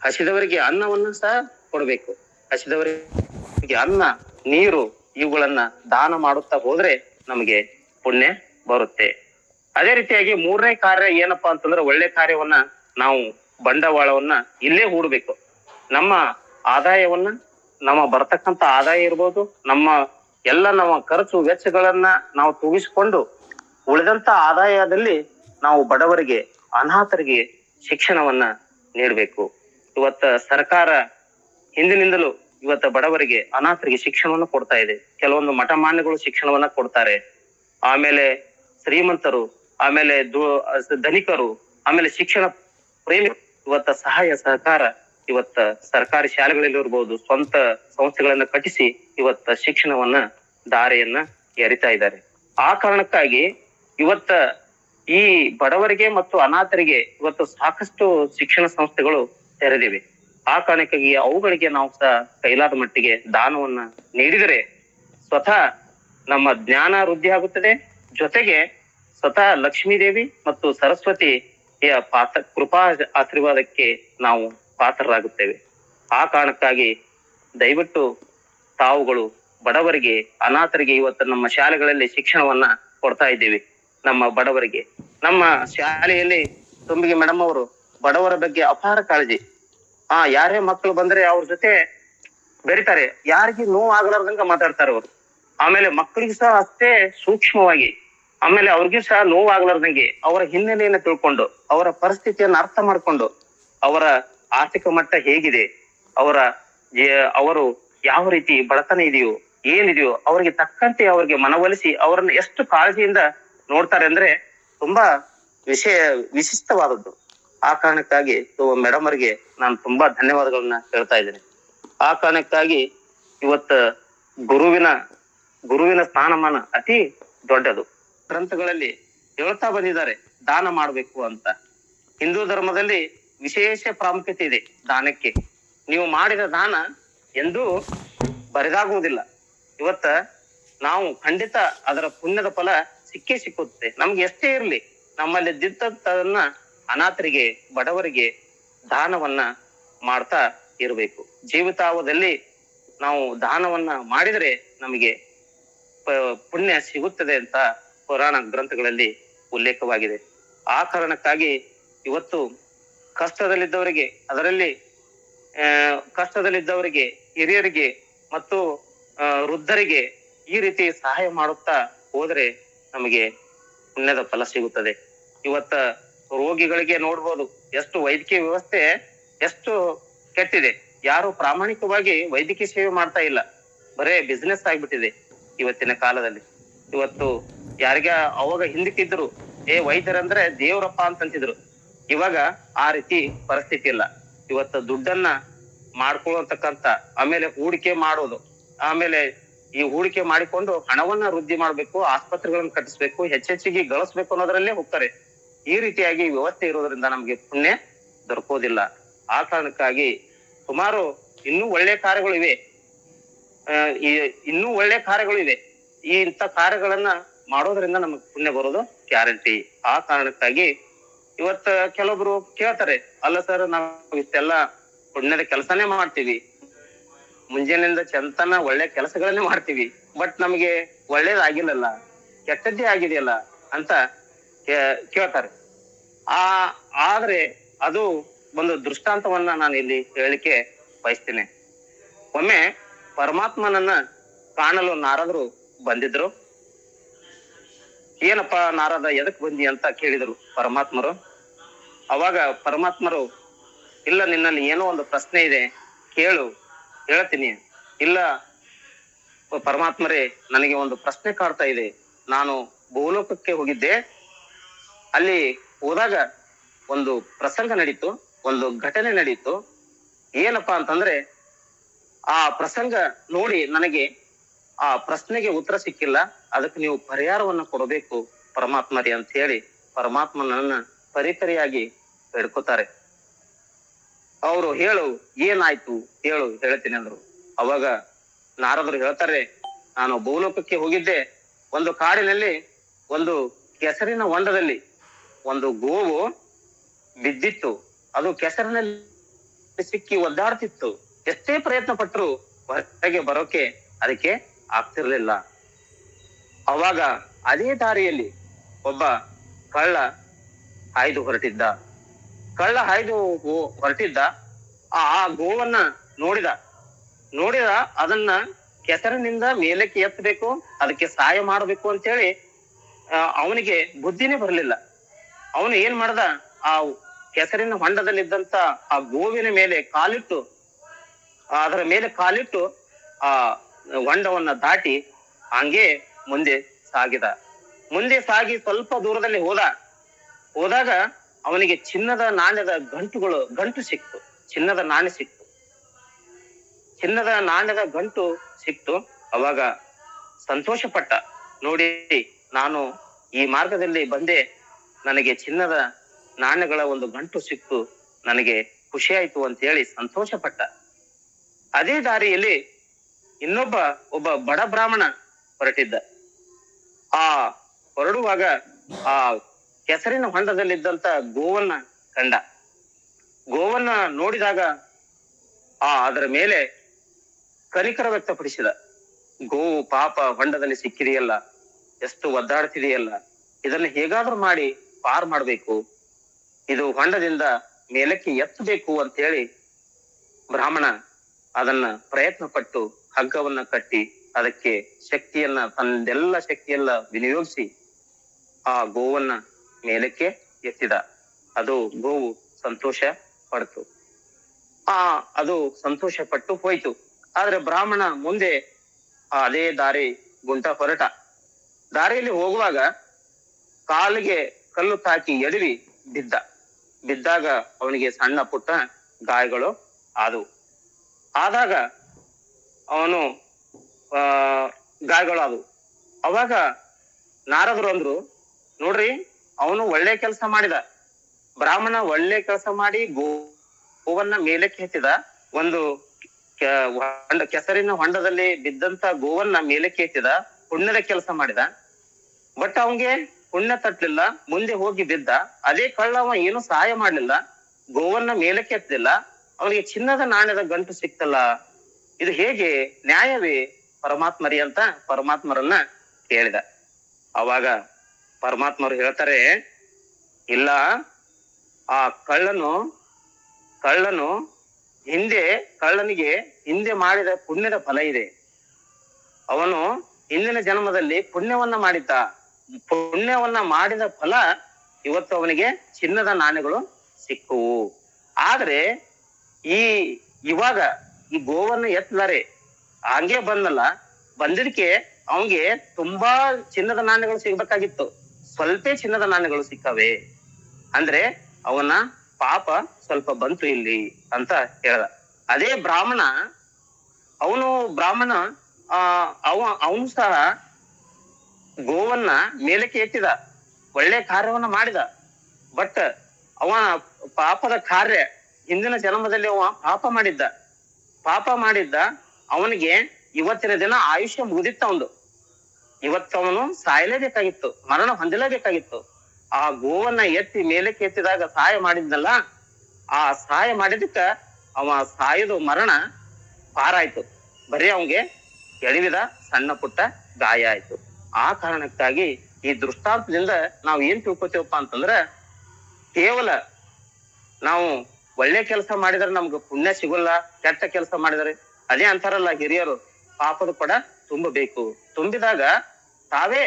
ಹಸಿದವರಿಗೆ ಅನ್ನವನ್ನು ಸಹ ಕೊಡಬೇಕು. ಹಸಿದವರಿಗೆ ಅನ್ನ, ನೀರು ಇವುಗಳನ್ನ ದಾನ ಮಾಡುತ್ತಾ ಹೋದ್ರೆ ನಮಗೆ ಪುಣ್ಯ ಬರುತ್ತೆ. ಅದೇ ರೀತಿಯಾಗಿ ಮೂರನೇ ಕಾರ್ಯ ಏನಪ್ಪಾ ಅಂತಂದ್ರೆ ಒಳ್ಳೆ ಕಾರ್ಯವನ್ನ ನಾವು ಬಂಡವಾಳವನ್ನ ಇಲ್ಲೇ ಹೂಡಬೇಕು. ನಮ್ಮ ಆದಾಯವನ್ನ ನಮ್ಮ ಬರ್ತಕ್ಕಂಥ ಆದಾಯ ಇರ್ಬೋದು, ನಮ್ಮ ಎಲ್ಲ ನಮ್ಮ ಖರ್ಚು ವೆಚ್ಚಗಳನ್ನ ನಾವು ತೂಗಿಸಿಕೊಂಡು ಉಳಿದಂತ ಆದಾಯದಲ್ಲಿ ನಾವು ಬಡವರಿಗೆ, ಅನಾಥರಿಗೆ ಶಿಕ್ಷಣವನ್ನ ನೀಡಬೇಕು. ಇವತ್ತ ಸರ್ಕಾರ ಹಿಂದಿನಿಂದಲೂ ಇವತ್ತ ಬಡವರಿಗೆ, ಅನಾಥರಿಗೆ ಶಿಕ್ಷಣವನ್ನ ಕೊಡ್ತಾ ಇದೆ. ಕೆಲವೊಂದು ಮಠಮಾನ್ಯಗಳು ಶಿಕ್ಷಣವನ್ನ ಕೊಡ್ತಾರೆ. ಆಮೇಲೆ ಶ್ರೀಮಂತರು ಆಮೇಲೆ ಧನಿಕರು, ಆಮೇಲೆ ಶಿಕ್ಷಣ ಪ್ರೇಮಿ, ಇವತ್ತ ಸಹಾಯ, ಸಹಕಾರ, ಇವತ್ತ ಸರ್ಕಾರಿ ಶಾಲೆಗಳಲ್ಲಿ ಇರ್ಬೋದು, ಸ್ವಂತ ಸಂಸ್ಥೆಗಳನ್ನ ಕಟ್ಟಿಸಿ ಇವತ್ತ ಶಿಕ್ಷಣವನ್ನ, ದಾರಿಯನ್ನ ಎರಿತಾ ಇದ್ದಾರೆ. ಆ ಕಾರಣಕ್ಕಾಗಿ ಇವತ್ತ ಈ ಬಡವರಿಗೆ ಮತ್ತು ಅನಾಥರಿಗೆ ಇವತ್ತು ಸಾಕಷ್ಟು ಶಿಕ್ಷಣ ಸಂಸ್ಥೆಗಳು ತೆರೆದಿವೆ. ಆ ಕಾರಣಕ್ಕಾಗಿ ಅವುಗಳಿಗೆ ನಾವು ಸಹ ಕೈಲಾದ ಮಟ್ಟಿಗೆ ದಾನವನ್ನ ನೀಡಿದರೆ ಸ್ವತಃ ನಮ್ಮ ಜ್ಞಾನ ವೃದ್ಧಿ ಆಗುತ್ತದೆ. ಜೊತೆಗೆ ಸ್ವತಃ ಲಕ್ಷ್ಮೀದೇವಿ ಮತ್ತು ಸರಸ್ವತಿಯ ಪಾತ್ರ ಕೃಪಾ ಆಶೀರ್ವಾದಕ್ಕೆ ನಾವು ಪಾತ್ರರಾಗುತ್ತೇವೆ. ಆ ಕಾರಣಕ್ಕಾಗಿ ದಯವಿಟ್ಟು ತಾವುಗಳು ಬಡವರಿಗೆ, ಅನಾಥರಿಗೆ ಇವತ್ತು ನಮ್ಮ ಶಾಲೆಗಳಲ್ಲಿ ಶಿಕ್ಷಣವನ್ನ ಕೊಡ್ತಾ ಇದ್ದೀವಿ. ನಮ್ಮ ಬಡವರಿಗೆ. ನಮ್ಮ ಶಾಲೆಯಲ್ಲಿ ತುಂಬಿಗೆ ಮೇಡಮ್ ಅವರು ಬಡವರ ಬಗ್ಗೆ ಅಪಾರ ಕಾಳಜಿ. ಆ, ಯಾರೇ ಮಕ್ಕಳು ಬಂದ್ರೆ ಅವ್ರ ಜೊತೆ ಬೆರಿತಾರೆ. ಯಾರಿಗೆ ನೋವು ಆಗಲಾರ್ದಂಗ ಮಾತಾಡ್ತಾರೆ ಅವರು. ಆಮೇಲೆ ಮಕ್ಕಳಿಗೆ ಸಹ ಅಷ್ಟೇ ಸೂಕ್ಷ್ಮವಾಗಿ ಆಮೇಲೆ ಅವ್ರಿಗೂ ಸಹ ನೋವಾಗ್ಲಾರ್ದಂಗೆ ಅವರ ಹಿನ್ನೆಲೆಯನ್ನ ತಿಳ್ಕೊಂಡು, ಅವರ ಪರಿಸ್ಥಿತಿಯನ್ನ ಅರ್ಥ ಮಾಡ್ಕೊಂಡು, ಅವರ ಆರ್ಥಿಕ ಮಟ್ಟ ಹೇಗಿದೆ, ಅವರ ಅವರು ಯಾವ ರೀತಿ ಬಡತನ ಇದೆಯೋ, ಏನಿದೆಯೋ, ಅವರಿಗೆ ತಕ್ಕಂತೆ ಅವರಿಗೆ ಮನವೊಲಿಸಿ ಅವರನ್ನ ಎಷ್ಟು ಕಾಳಜಿಯಿಂದ ನೋಡ್ತಾರೆ ಅಂದ್ರೆ ತುಂಬಾ ವಿಷಯ, ವಿಶಿಷ್ಟವಾದದ್ದು. ಆ ಕಾರಣಕ್ಕಾಗಿ ಮೇಡಮ್ ಅವರಿಗೆ ನಾನು ತುಂಬಾ ಧನ್ಯವಾದಗಳನ್ನ ಹೇಳ್ತಾ ಇದ್ದೇನೆ. ಆ ಕಾರಣಕ್ಕಾಗಿ ಇವತ್ತ ಗುರುವಿನ ಗುರುವಿನ ಸ್ಥಾನಮಾನ ಅತಿ ದೊಡ್ಡದು. ಗ್ರಂಥಗಳಲ್ಲಿ ಹೇಳ್ತಾ ಬಂದಿದ್ದಾರೆ, ದಾನ ಮಾಡಬೇಕು ಅಂತ. ಹಿಂದೂ ಧರ್ಮದಲ್ಲಿ ವಿಶೇಷ ಪ್ರಾಮುಖ್ಯತೆ ಇದೆ ದಾನಕ್ಕೆ. ನೀವು ಮಾಡಿದ ದಾನ ಎಂದೂ ಬರಿದಾಗುವುದಿಲ್ಲ. ಇವತ್ತ ನಾವು ಖಂಡಿತ ಅದರ ಪುಣ್ಯದ ಫಲ ಸಿಕ್ಕೇ ಸಿಕ್ಕುತ್ತೆ. ನಮ್ಗೆ ಎಷ್ಟೇ ಇರಲಿ, ನಮ್ಮಲ್ಲಿ ದಿದ್ದಂತದನ್ನ ಅನಾಥರಿಗೆ, ಬಡವರಿಗೆ ದಾನವನ್ನ ಮಾಡ್ತಾ ಇರಬೇಕು. ಜೀವಿತಾವಧಿಯಲ್ಲಿ ನಾವು ದಾನವನ್ನ ಮಾಡಿದರೆ ನಮಗೆ ಪುಣ್ಯ ಸಿಗುತ್ತದೆ ಅಂತ ಪುರಾಣ ಗ್ರಂಥಗಳಲ್ಲಿ ಉಲ್ಲೇಖವಾಗಿದೆ. ಆ ಕಾರಣಕ್ಕಾಗಿ ಇವತ್ತು ಕಷ್ಟದಲ್ಲಿದ್ದವರಿಗೆ, ಅದರಲ್ಲಿ ಕಷ್ಟದಲ್ಲಿದ್ದವರಿಗೆ, ಹಿರಿಯರಿಗೆ ಮತ್ತು ವೃದ್ಧರಿಗೆ ಈ ರೀತಿ ಸಹಾಯ ಮಾಡುತ್ತಾ ಹೋದರೆ ನಮಗೆ ಪುಣ್ಯದ ಫಲ ಸಿಗುತ್ತದೆ. ಇವತ್ತ ರೋಗಿಗಳಿಗೆ ನೋಡ್ಬೋದು ಎಷ್ಟು ವೈದ್ಯಕೀಯ ವ್ಯವಸ್ಥೆ, ಎಷ್ಟು ಕೆಟ್ಟಿದೆ. ಯಾರು ಪ್ರಾಮಾಣಿಕವಾಗಿ ವೈದ್ಯಕೀಯ ಸೇವೆ ಮಾಡ್ತಾ ಇಲ್ಲ. ಬರೇ ಬಿಸ್ನೆಸ್ ಆಗ್ಬಿಟ್ಟಿದೆ ಇವತ್ತಿನ ಕಾಲದಲ್ಲಿ. ಇವತ್ತು ಯಾರಿಗ ಅವಾಗ ಹಿಂದಕ್ಕಿದ್ರು ಏ ವೈದ್ಯರಂದ್ರೆ ದೇವ್ರಪ್ಪ ಅಂತಂತಿದ್ರು. ಇವಾಗ ಆ ರೀತಿ ಪರಿಸ್ಥಿತಿ ಇಲ್ಲ. ಇವತ್ತ ದುಡ್ಡನ್ನ ಮಾಡ್ಕೊಳ್ಳತಕ್ಕಂತ ಆಮೇಲೆ ಹೂಡಿಕೆ ಮಾಡೋದು ಆಮೇಲೆ ಈ ಹೂಡಿಕೆ ಮಾಡಿಕೊಂಡು ಹಣವನ್ನ ವೃದ್ಧಿ ಮಾಡ್ಬೇಕು ಆಸ್ಪತ್ರೆಗಳನ್ನ ಕಟ್ಟಿಸ್ಬೇಕು ಹೆಚ್ಚೆಚ್ಚಿಗೆ ಗಳಿಸ್ಬೇಕು ಅನ್ನೋದ್ರಲ್ಲೇ ಹೋಗ್ತಾರೆ. ಈ ರೀತಿಯಾಗಿ ವ್ಯವಸ್ಥೆ ಇರೋದ್ರಿಂದ ನಮ್ಗೆ ಪುಣ್ಯ ದೊರಕೋದಿಲ್ಲ. ಆ ಕಾರಣಕ್ಕಾಗಿ ಸುಮಾರು ಇನ್ನೂ ಒಳ್ಳೆ ಕಾರ್ಯಗಳು ಇವೆ ಆ, ಈ ಇನ್ನೂ ಒಳ್ಳೆ ಕಾರ್ಯಗಳು ಇವೆ ಈ ಇಂಥ ಕಾರ್ಯಗಳನ್ನ ಮಾಡೋದ್ರಿಂದ ನಮಗ್ ಪುಣ್ಯ ಬರೋದು ಗ್ಯಾರಂಟಿ. ಆ ಕಾರಣಕ್ಕಾಗಿ ಇವತ್ತ ಕೆಲವೊಬ್ರು ಕೇಳ್ತಾರೆ, ಅಲ್ಲ ಸರ್, ನಾವು ಇಷ್ಟೆಲ್ಲ ಪುಣ್ಯದ ಕೆಲಸನೇ ಮಾಡ್ತೀವಿ. ಮುಂಜಾನೆಯಿಂದ ಚಂತನ ಒಳ್ಳೆ ಕೆಲಸಗಳನ್ನೇ ಮಾಡ್ತೀವಿ. ಬಟ್ ನಮಗೆ ಒಳ್ಳೇದಾಗಿಲ್ಲಲ್ಲ, ಕೆಟ್ಟದ್ದೇ ಆಗಿದೆಯಲ್ಲ ಅಂತ ಕೇಳ್ತಾರೆ. ಆ, ಆದ್ರೆ ಅದು ಒಂದು ದೃಷ್ಟಾಂತವನ್ನ ನಾನು ಇಲ್ಲಿ ಹೇಳಲಿಕ್ಕೆ ಬಯಸ್ತೇನೆ. ಒಮ್ಮೆ ಪರಮಾತ್ಮನನ್ನ ಕಾಣಲು ನಾರದರು ಬಂದಿದ್ರು. ಏನಪ್ಪ ನಾರದ, ಎದಕ್ ಬಂದಿ ಅಂತ ಕೇಳಿದರು ಪರಮಾತ್ಮರು. ಅವಾಗ ಪರಮಾತ್ಮರು, ಇಲ್ಲ ನಿನ್ನಲ್ಲಿ ಏನೋ ಒಂದು ಪ್ರಶ್ನೆ ಇದೆ, ಕೇಳು, ಹೇಳ್ತೀನಿ. ಇಲ್ಲ, ಪರಮಾತ್ಮರೇ, ನನಗೆ ಒಂದು ಪ್ರಶ್ನೆ ಕಾಡ್ತಾ ಇದೆ. ನಾನು ಭೂಲೋಕಕ್ಕೆ ಹೋಗಿದ್ದೆ. ಅಲ್ಲಿ ಹೋದಾಗ ಒಂದು ಪ್ರಸಂಗ ನಡೀತು, ಒಂದು ಘಟನೆ ನಡೀತು. ಏನಪ್ಪಾ ಅಂತಂದ್ರೆ, ಆ ಪ್ರಸಂಗ ನೋಡಿ ನನಗೆ ಆ ಪ್ರಶ್ನೆಗೆ ಉತ್ತರ ಸಿಕ್ಕಿಲ್ಲ. ಅದಕ್ಕೆ ನೀವು ಪರಿಹಾರವನ್ನ ಕೊಡಬೇಕು ಪರಮಾತ್ಮರಿ ಅಂತ ಹೇಳಿ ಪರಮಾತ್ಮನನ್ನ ಪರಿಪರಿಯಾಗಿ ಬೇಡ್ಕೋತಾರೆ. ಅವರು ಹೇಳು, ಏನಾಯ್ತು? ಹೇಳು, ಹೇಳ್ತೀನಿ ಅಂದ್ರು. ಅವಾಗ ನಾರದರು ಹೇಳ್ತಾರೆ, ನಾನು ಭೂಲೋಕಕ್ಕೆ ಹೋಗಿದ್ದೆ. ಒಂದು ಕಾಡಿನಲ್ಲಿ, ಒಂದು ಕೆಸರಿನ ಹೊಂಡದಲ್ಲಿ, ಒಂದು ಗೋವು ಬಿದ್ದಿತ್ತು. ಅದು ಕೆಸರಿನಲ್ಲಿ ಸಿಕ್ಕಿ ಒದ್ದಾಡ್ತಿತ್ತು. ಎಷ್ಟೇ ಪ್ರಯತ್ನ ಪಟ್ಟರು ಹೊರಗೆ ಬರೋಕೆ ಅದಕ್ಕೆ ಆಗ್ತಿರ್ಲಿಲ್ಲ. ಅವಾಗ ಅದೇ ದಾರಿಯಲ್ಲಿ ಒಬ್ಬ ಕಳ್ಳ ಹಾಯ್ದು ಹೊರಟಿದ್ದ. ಕಳ್ಳ ಹಾಯ್ದು ಹೊರಟಿದ್ದ. ಆ ಗೋವನ್ನ ನೋಡಿದ. ನೋಡಿದ ಅದನ್ನ ಕೆಸರಿನಿಂದ ಮೇಲಕ್ಕೆ ಎತ್ತಬೇಕು, ಅದಕ್ಕೆ ಸಹಾಯ ಮಾಡಬೇಕು ಅಂತೇಳಿ ಅವನಿಗೆ ಬುದ್ಧಿನೇ ಬರಲಿಲ್ಲ. ಅವನು ಏನ್ ಮಾಡ್ದ? ಆ ಕೆಸರಿನ ಹೊಂಡದಲ್ಲಿದ್ದಂತ ಆ ಗೋವಿನ ಮೇಲೆ ಕಾಲಿಟ್ಟು, ಅದರ ಮೇಲೆ ಕಾಲಿಟ್ಟು, ಆ ಹೊಂಡವನ್ನ ದಾಟಿ ಹಂಗೆ ಮುಂದೆ ಸಾಗಿದ. ಮುಂದೆ ಸಾಗಿ ಸ್ವಲ್ಪ ದೂರದಲ್ಲಿ ಹೋದ. ಹೋದಾಗ ಅವನಿಗೆ ಚಿನ್ನದ ನಾಣ್ಯದ ಗಂಟುಗಳು, ಗಂಟು ಸಿಕ್ತು. ಚಿನ್ನದ ನಾಣ್ಯ ಸಿಕ್ತು. ಚಿನ್ನದ ನಾಣ್ಯದ ಗಂಟು ಸಿಕ್ತು. ಅವಾಗ ಸಂತೋಷ ಪಟ್ಟ ನೋಡಿ, ನಾನು ಈ ಮಾರ್ಗದಲ್ಲಿ ಬಂದೆ. ನನಗೆ ಚಿನ್ನದ ನಾಣ್ಯಗಳ ಒಂದು ಗಂಟು ಸಿಕ್ತು. ನನಗೆ ಖುಷಿ ಅಂತ ಹೇಳಿ ಸಂತೋಷ ಪಟ್ಟ ಅದೇ ದಾರಿಯಲ್ಲಿ ಇನ್ನೊಬ್ಬ ಒಬ್ಬ ಬಡ ಬ್ರಾಹ್ಮಣ ಹೊರಟಿದ್ದ. ಆ ಹೊರಡುವಾಗ ಆ ಕೆಸರಿನ ಹೊಂಡದಲ್ಲಿದ್ದಂತ ಗೋವನ್ನ ಕಂಡ. ಗೋವನ್ನ ನೋಡಿದಾಗ ಆ ಅದರ ಮೇಲೆ ಕನಿಕರ ವ್ಯಕ್ತಪಡಿಸಿದ. ಗೋವು ಪಾಪ ಹೊಂಡದಲ್ಲಿ ಸಿಕ್ಕಿದೆಯಲ್ಲ, ಎಷ್ಟು ಒದ್ದಾಡ್ತಿದೆಯಲ್ಲ, ಇದನ್ನ ಹೇಗಾದ್ರೂ ಮಾಡಿ ಪಾರ್ ಮಾಡಬೇಕು. ಇದು ಹೊಂಡದಿಂದ ಮೇಲಕ್ಕೆ ಎತ್ತಬೇಕು ಅಂತ ಹೇಳಿ ಬ್ರಾಹ್ಮಣ ಅದನ್ನ ಪ್ರಯತ್ನ ಪಟ್ಟು ಹಗ್ಗವನ್ನ ಕಟ್ಟಿ ಅದಕ್ಕೆ ಶಕ್ತಿಯನ್ನ, ತನ್ನೆಲ್ಲ ಶಕ್ತಿಯೆಲ್ಲ ವಿನಿಯೋಗಿಸಿ ಆ ಗೋವನ್ನ ಮೇಲಕ್ಕೆ ಎತ್ತಿದ. ಅದು ಗೋವು ಸಂತೋಷ ಪಡ್ತು. ಆ, ಅದು ಸಂತೋಷ ಪಟ್ಟು ಹೋಯ್ತು. ಆದ್ರೆ ಬ್ರಾಹ್ಮಣ ಮುಂದೆ ಅದೇ ದಾರಿ ಗುಂಟ ಹೊರಟ. ದಾರಿಯಲ್ಲಿ ಹೋಗುವಾಗ ಕಾಲಿಗೆ ಕಲ್ಲು ತಾಕಿ ಎಡವಿ ಬಿದ್ದ. ಬಿದ್ದಾಗ ಅವನಿಗೆ ಸಣ್ಣ ಪುಟ್ಟ ಗಾಯಗಳು ಆದವು. ಆದಾಗ ಅವನು, ಆ ಗಾಯಗಳಾದವು ಅವಾಗ ನಾರದರು ಅಂದ್ರು, ನೋಡ್ರಿ, ಅವನು ಒಳ್ಳೆ ಕೆಲಸ ಮಾಡಿದ. ಬ್ರಾಹ್ಮಣ ಒಳ್ಳೆ ಕೆಲಸ ಮಾಡಿ ಗೋವನ್ನ ಮೇಲಕ್ಕೆ ಎತ್ತಿದ. ಒಂದು ಕೆಸರಿನ ಹೊಂಡದಲ್ಲಿ ಬಿದ್ದಂತ ಗೋವನ್ನ ಮೇಲಕ್ಕೆ ಎತ್ತಿದ. ಪುಣ್ಯದ ಕೆಲಸ ಮಾಡಿದ. ಬಟ್ ಅವಂಗೆ ಪುಣ್ಯ ತಟ್ಟಲಿಲ್ಲ ಮುಂದೆ ಹೋಗಿ ಬಿದ್ದ. ಅದೇ ಕಳ್ಳ ಅವ ಏನು ಸಹಾಯ ಮಾಡ್ಲಿಲ್ಲ. ಗೋವನ್ನ ಮೇಲಕ್ಕೆ ಎತ್ತಲಿಲ್ಲ ಅವನಿಗೆ ಚಿನ್ನದ ನಾಣ್ಯದ ಗಂಟು ಸಿಕ್ತಲ್ಲ. ಇದು ಹೇಗೆ ನ್ಯಾಯವೇ ಪರಮಾತ್ಮರಿ ಅಂತ ಪರಮಾತ್ಮರನ್ನ ಕೇಳಿದ. ಅವಾಗ ಪರಮಾತ್ಮರು ಹೇಳ್ತಾರೆ, ಇಲ್ಲ, ಆ ಕಳ್ಳನು ಕಳ್ಳನು ಹಿಂದೆ, ಕಳ್ಳನಿಗೆ ಹಿಂದೆ ಮಾಡಿದ ಪುಣ್ಯದ ಫಲ ಇದೆ. ಅವನು ಹಿಂದಿನ ಜನ್ಮದಲ್ಲಿ ಪುಣ್ಯವನ್ನ ಮಾಡಿದ್ದ. ಪುಣ್ಯವನ್ನ ಮಾಡಿದ ಫಲ ಇವತ್ತು ಅವನಿಗೆ ಚಿನ್ನದ ನಾಣ್ಯಗಳು ಸಿಕ್ಕುವು. ಆದ್ರೆ ಈ ಇವಾಗ ಈ ಗೋವನ್ನ ಎತ್ತಲಾರೆ ಹಂಗೆ ಬಂದಲ್ಲ, ಬಂದಿದ್ದಕ್ಕೆ ಅವನ್ಗೆ ತುಂಬಾ ಚಿನ್ನದ ನಾಣ್ಯಗಳು ಸಿಗ್ಬೇಕಾಗಿತ್ತು. ಸ್ವಲ್ಪ ಚಿನ್ನದ ನಾಣ್ಯಗಳು ಸಿಕ್ಕವೆ. ಅಂದ್ರೆ ಅವನ ಪಾಪ ಸ್ವಲ್ಪ ಬಂತು ಇಲ್ಲಿ ಅಂತ ಹೇಳ್ದ. ಅದೇ ಬ್ರಾಹ್ಮಣ, ಅವನು ಬ್ರಾಹ್ಮಣ, ಆ, ಅವ, ಅವನು ಸಹ ಗೋವನ್ನ ಮೇಲಕ್ಕೆ ಎತ್ತಿದ. ಒಳ್ಳೆ ಕಾರ್ಯವನ್ನ ಮಾಡಿದ. ಬಟ್ ಅವ ಪಾಪದ ಕಾರ್ಯ ಹಿಂದಿನ ಜನ್ಮದಲ್ಲಿ ಅವ ಪಾಪ ಮಾಡಿದ್ದ. ಪಾಪ ಮಾಡಿದ್ದ ಅವನಿಗೆ ಇವತ್ತಿನ ದಿನ ಆಯುಷ್ಯ ಮುಗಿದಿತ್ತ ಅವನು ಇವತ್ತು ಅವನು ಸಾಯಲೇಬೇಕಾಗಿತ್ತು, ಮರಣ ಹೊಂದಲೇಬೇಕಾಗಿತ್ತು. ಆ ಗೋವನ್ನ ಎತ್ತಿ ಮೇಲಕ್ಕೆ ಎತ್ತಿದಾಗ ಸಹಾಯ ಮಾಡಿದ್ನಲ್ಲ, ಆ ಸಹಾಯ ಮಾಡಿದಕ್ಕ ಅವ ಸಾಯದು ಮರಣ ಪಾರಾಯ್ತು. ಬರೀ ಅವಂಗೆ ಎಳಿವಿದ ಸಣ್ಣ ಪುಟ್ಟ ಗಾಯ ಆಯ್ತು. ಆ ಕಾರಣಕ್ಕಾಗಿ ಈ ದೃಷ್ಟಾಂತದಿಂದ ನಾವು ಏನ್ ತಿಳ್ಕೊತೀವಪ್ಪ ಅಂತಂದ್ರ ಕೇವಲ ನಾವು ಒಳ್ಳೆ ಕೆಲಸ ಮಾಡಿದ್ರೆ ನಮ್ಗೆ ಪುಣ್ಯ ಸಿಗೋಲ್ಲ, ಕೆಟ್ಟ ಕೆಲಸ ಮಾಡಿದ್ರೆ. ಅದೇ ಅಂತಾರಲ್ಲ ಹಿರಿಯರು, ಪಾಪದ ಕೊಡ ತುಂಬಬೇಕು. ತುಂಬಿದಾಗ ತಾವೇ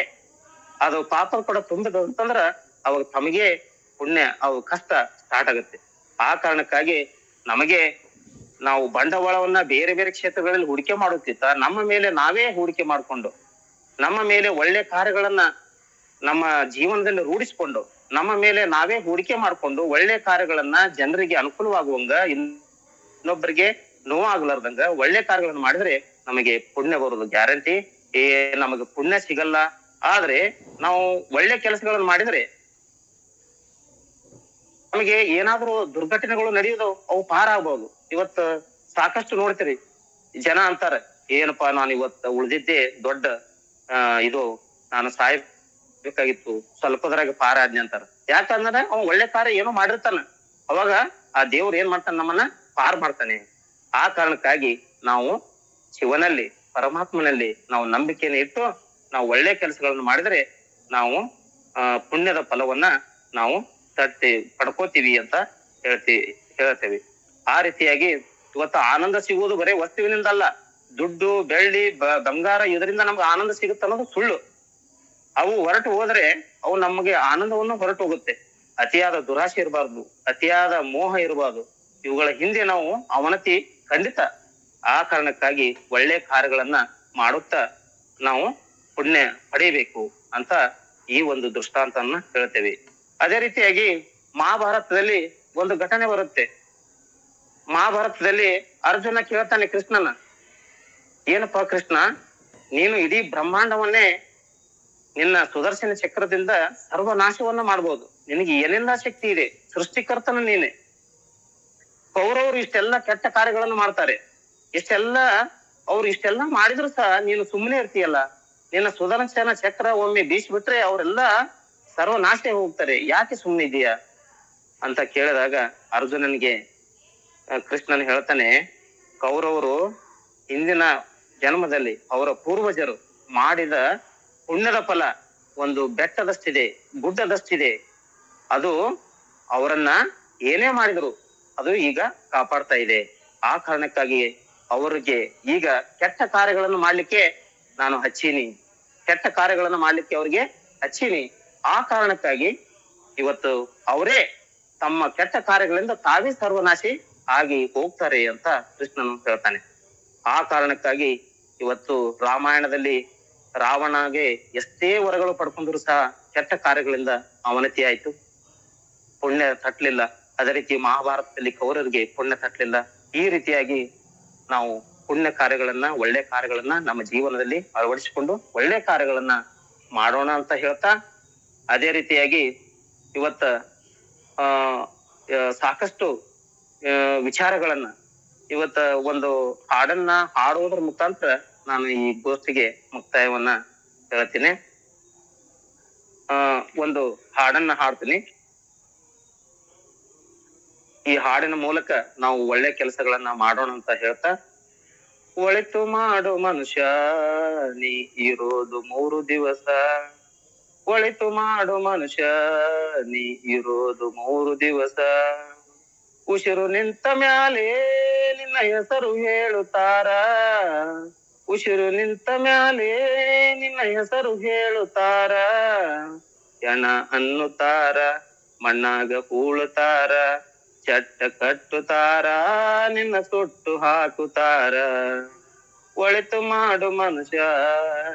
ಅದು ಪಾಪದ ಕೊಡ ತುಂಬಿದ ಅಂತಂದ್ರ ಅವಾಗ ತಮಗೆ ಪುಣ್ಯ ಅವು ಕಷ್ಟ ಸ್ಟಾರ್ಟ್ ಆಗುತ್ತೆ. ಆ ಕಾರಣಕ್ಕಾಗಿ ನಮಗೆ ನಾವು ಬಂಡವಾಳವನ್ನ ಬೇರೆ ಬೇರೆ ಕ್ಷೇತ್ರಗಳಲ್ಲಿ ಹೂಡಿಕೆ ಮಾಡುತ್ತಿತ್ತ ನಮ್ಮ ಮೇಲೆ ನಾವೇ ಹೂಡಿಕೆ ಮಾಡಿಕೊಂಡು, ನಮ್ಮ ಮೇಲೆ ಒಳ್ಳೆ ಕಾರ್ಯಗಳನ್ನ ನಮ್ಮ ಜೀವನದಲ್ಲಿ ರೂಢಿಸಿಕೊಂಡು ನಮ್ಮ ಮೇಲೆ ನಾವೇ ಹೂಡಿಕೆ ಮಾಡಿಕೊಂಡು ಒಳ್ಳೆ ಕಾರ್ಯಗಳನ್ನ ಜನರಿಗೆ ಅನುಕೂಲವಾಗುವಂಗ ಇನ್ನೊಬ್ಬರಿಗೆ ನೋವಾಗ್ಲಾರ್ದಂಗ ಒಳ್ಳೆ ಕಾರ್ಯಗಳನ್ನ ಮಾಡಿದ್ರೆ ನಮಗೆ ಪುಣ್ಯ ಬರೋದು ಗ್ಯಾರಂಟಿ. ಏ, ನಮಗೆ ಪುಣ್ಯ ಸಿಗಲ್ಲ. ಆದ್ರೆ ನಾವು ಒಳ್ಳೆ ಕೆಲಸಗಳನ್ನು ಮಾಡಿದ್ರೆ ನಮಗೆ ಏನಾದ್ರೂ ದುರ್ಘಟನೆಗಳು ನಡೆಯೋದು ಅವು ಪಾರಾಗಬಹುದು ಇವತ್ತ ಸಾಕಷ್ಟು ನೋಡ್ತೀರಿ ಜನ ಅಂತಾರೆ, ಏನಪ್ಪಾ ನಾನು ಇವತ್ತ ಉಳಿದಿದ್ದೆ ದೊಡ್ಡ ಇದು, ನಾನು ಸಾಯ್ಬೇಕಾಗಿತ್ತು ಸ್ವಲ್ಪದ್ರಾಗ ಪಾರ ಆದ್ನಿ ಅಂತಾರ. ಯಾಕಂದ್ರೆ ಅವ ಒಳ್ಳೆ ಕಾರ್ಯ ಏನೋ ಮಾಡಿರ್ತಾನ. ಅವಾಗ ಆ ದೇವ್ರ ಏನ್ ಮಾಡ್ತಾನ ನಮ್ಮನ್ನ ಪಾರ್ ಮಾಡ್ತಾನೆ. ಆ ಕಾರಣಕ್ಕಾಗಿ ನಾವು ಶಿವನಲ್ಲಿ, ಪರಮಾತ್ಮನಲ್ಲಿ ನಾವು ನಂಬಿಕೆಯನ್ನು ಇಟ್ಟು ನಾವು ಒಳ್ಳೆ ಕೆಲಸಗಳನ್ನು ಮಾಡಿದ್ರೆ ನಾವು ಪುಣ್ಯದ ಫಲವನ್ನ ನಾವು ತಟ್ಟಿ, ಪಡ್ಕೋತೀವಿ ಅಂತ ಹೇಳ್ತಿ ಹೇಳ್ತೇವೆ ಆ ರೀತಿಯಾಗಿ ಇವತ್ತು ಆನಂದ ಸಿಗುವುದು ಬರೀ ವಸ್ತುವಿನಿಂದ ಅಲ್ಲ ದುಡ್ಡು, ಬೆಳ್ಳಿ ಬಂಗಾರ ಇದರಿಂದ ನಮ್ಗೆ ಆನಂದ ಸಿಗುತ್ತೆ ಅನ್ನೋದು ಸುಳ್ಳು. ಅವು ಹೊರಟು ಹೋದ್ರೆ ಅವು ನಮಗೆ ಆನಂದವನ್ನು ಹೊರಟು ಹೋಗುತ್ತೆ ಅತಿಯಾದ ದುರಾಸೆ ಇರಬಾರ್ದು, ಅತಿಯಾದ ಮೋಹ ಇರಬಾರ್ದು. ಇವುಗಳ ಹಿಂದೆ ನಾವು ಅವನತಿ ಖಂಡಿತ. ಆ ಕಾರಣಕ್ಕಾಗಿ ಒಳ್ಳೆ ಕಾರ್ಯಗಳನ್ನ ಮಾಡುತ್ತಾ ನಾವು ಪುಣ್ಯ ಪಡೆಯಬೇಕು ಅಂತ ಈ ಒಂದು ದೃಷ್ಟಾಂತನ್ನ ಹೇಳ್ತೇವೆ. ಅದೇ ರೀತಿಯಾಗಿ ಮಹಾಭಾರತದಲ್ಲಿ ಒಂದು ಘಟನೆ ಬರುತ್ತೆ. ಮಹಾಭಾರತದಲ್ಲಿ ಅರ್ಜುನ ಕೇಳ್ತಾನೆ ಕೃಷ್ಣನ. ಏನಪ್ಪಾ ಕೃಷ್ಣ, ನೀನು ಇಡೀ ಬ್ರಹ್ಮಾಂಡವನ್ನೇ ನಿನ್ನ ಸುದರ್ಶನ ಚಕ್ರದಿಂದ ಸರ್ವನಾಶವನ್ನ ಮಾಡ್ಬೋದು. ನಿನಗೆ ಏನೆಲ್ಲ ಶಕ್ತಿ ಇದೆ? ಸೃಷ್ಟಿಕರ್ತನ ನೀನೆ. ಕೌರವರು ಇಷ್ಟೆಲ್ಲ ಕೆಟ್ಟ ಕಾರ್ಯಗಳನ್ನು ಮಾಡ್ತಾರೆ. ಇಷ್ಟೆಲ್ಲ ಅವ್ರು ಇಷ್ಟೆಲ್ಲ ಮಾಡಿದ್ರು ಸಹ ನೀನು ಸುಮ್ಮನೆ ಇರ್ತೀಯಲ್ಲ. ನಿನ್ನ ಸುದರ್ಶನ ಚಕ್ರ ಒಮ್ಮೆ ಬೀಸ್ಬಿಟ್ರೆ ಅವರೆಲ್ಲ ಸರ್ವನಾಶ ಹೋಗ್ತಾರೆ. ಯಾಕೆ ಸುಮ್ಮನೆ ಇದೆಯಾ? ಅಂತ ಕೇಳಿದಾಗ ಅರ್ಜುನನಿಗೆ ಕೃಷ್ಣನ್ ಹೇಳ್ತಾನೆ, ಕೌರವರು ಹಿಂದಿನ ಜನ್ಮದಲ್ಲಿ ಅವರ ಪೂರ್ವಜರು ಮಾಡಿದ ಪುಣ್ಯದ ಫಲ, ಒಂದು ಬೆಟ್ಟದಷ್ಟಿದೆ, ಗುಡ್ಡದಷ್ಟಿದೆ. ಅದು ಅವರನ್ನ ಏನೇ ಮಾಡಿದ್ರು ಅದು ಈಗ ಕಾಪಾಡ್ತಾ ಇದೆ. ಆ ಕಾರಣಕ್ಕಾಗಿ ಅವರಿಗೆ ಈಗ ಕೆಟ್ಟ ಕಾರ್ಯಗಳನ್ನು ಮಾಡ್ಲಿಕ್ಕೆ ನಾನು ಹಚ್ಚೀನಿ. ಕೆಟ್ಟ ಕಾರ್ಯಗಳನ್ನು ಮಾಡ್ಲಿಕ್ಕೆ ಅವ್ರಿಗೆ ಹಚ್ಚೀನಿ. ಆ ಕಾರಣಕ್ಕಾಗಿ ಇವತ್ತು ಅವರೇ ತಮ್ಮ ಕೆಟ್ಟ ಕಾರ್ಯಗಳಿಂದ ತಾವೇ ಸರ್ವನಾಶಿ ಆಗಿ ಹೋಗ್ತಾರೆ ಅಂತ ಕೃಷ್ಣನು ಹೇಳ್ತಾನೆ. ಆ ಕಾರಣಕ್ಕಾಗಿ ಇವತ್ತು ರಾಮಾಯಣದಲ್ಲಿ ರಾವಣಗೆ ಎಷ್ಟೇ ವರಗಳು ಪಡ್ಕೊಂಡ್ರು ಸಹ ಕೆಟ್ಟ ಕಾರ್ಯಗಳಿಂದ ಅವನತಿ ಆಯ್ತು. ಪುಣ್ಯ ತಟ್ಲಿಲ್ಲ. ಅದೇ ರೀತಿ ಮಹಾಭಾರತದಲ್ಲಿ ಕೌರರಿಗೆ ಪುಣ್ಯ ತಟ್ಲಿಲ್ಲ. ಈ ರೀತಿಯಾಗಿ ನಾವು ಪುಣ್ಯ ಕಾರ್ಯಗಳನ್ನ, ಒಳ್ಳೆ ಕಾರ್ಯಗಳನ್ನ ನಮ್ಮ ಜೀವನದಲ್ಲಿ ಅಳವಡಿಸಿಕೊಂಡು ಒಳ್ಳೆ ಕಾರ್ಯಗಳನ್ನ ಮಾಡೋಣ ಅಂತ ಹೇಳ್ತಾ, ಅದೇ ರೀತಿಯಾಗಿ ಇವತ್ತ, ಆ ಸಾಕಷ್ಟು ವಿಚಾರಗಳನ್ನ ಇವತ್ತ ಒಂದು ಹಾಡನ್ನ ಹಾಡೋದ್ರ ಮುಖಾಂತರ ನಾನು ಈ ಗೋಷ್ಠಿಗೆ ಮುಕ್ತಾಯವನ್ನ ಹೇಳ್ತೀನಿ. ಒಂದು ಹಾಡನ್ನ ಹಾಡ್ತೀನಿ. ಈ ಹಾಡಿನ ಮೂಲಕ ನಾವು ಒಳ್ಳೆ ಕೆಲಸಗಳನ್ನ ಮಾಡೋಣ ಅಂತ ಹೇಳ್ತಾ, ಒಳಿತು ಮಾಡು ಮನುಷ್ಯ, ನೀ ಇರೋದು ಮೂರು ದಿವಸ. ಒಳಿತು ಮಾಡು ಮನುಷ್ಯ, ನೀ ಇರೋದು ಮೂರು ದಿವಸ. ಉಸಿರು ನಿಂತ ಮ್ಯಾಲೆ ನಿನ್ನ ಹೆಸರು ಹೇಳುತ್ತಾರ? ಉಸಿರು ನಿಂತ ಮ್ಯಾಲೆ ನಿನ್ನ ಹೆಸರು ಹೇಳುತ್ತಾರ. ಎಣ ಅನ್ನುತ್ತಾರ, ಮಣ್ಣಾಗ ಹೂಳುತ್ತಾರ ಚಟ್ಟ ಕಟ್ಟುತ್ತಾರ, ನಿನ್ನ ಸುಟ್ಟು ಹಾಕುತ್ತಾರ. ಒಳಿತು ಮಾಡು ಮನುಷ್ಯ,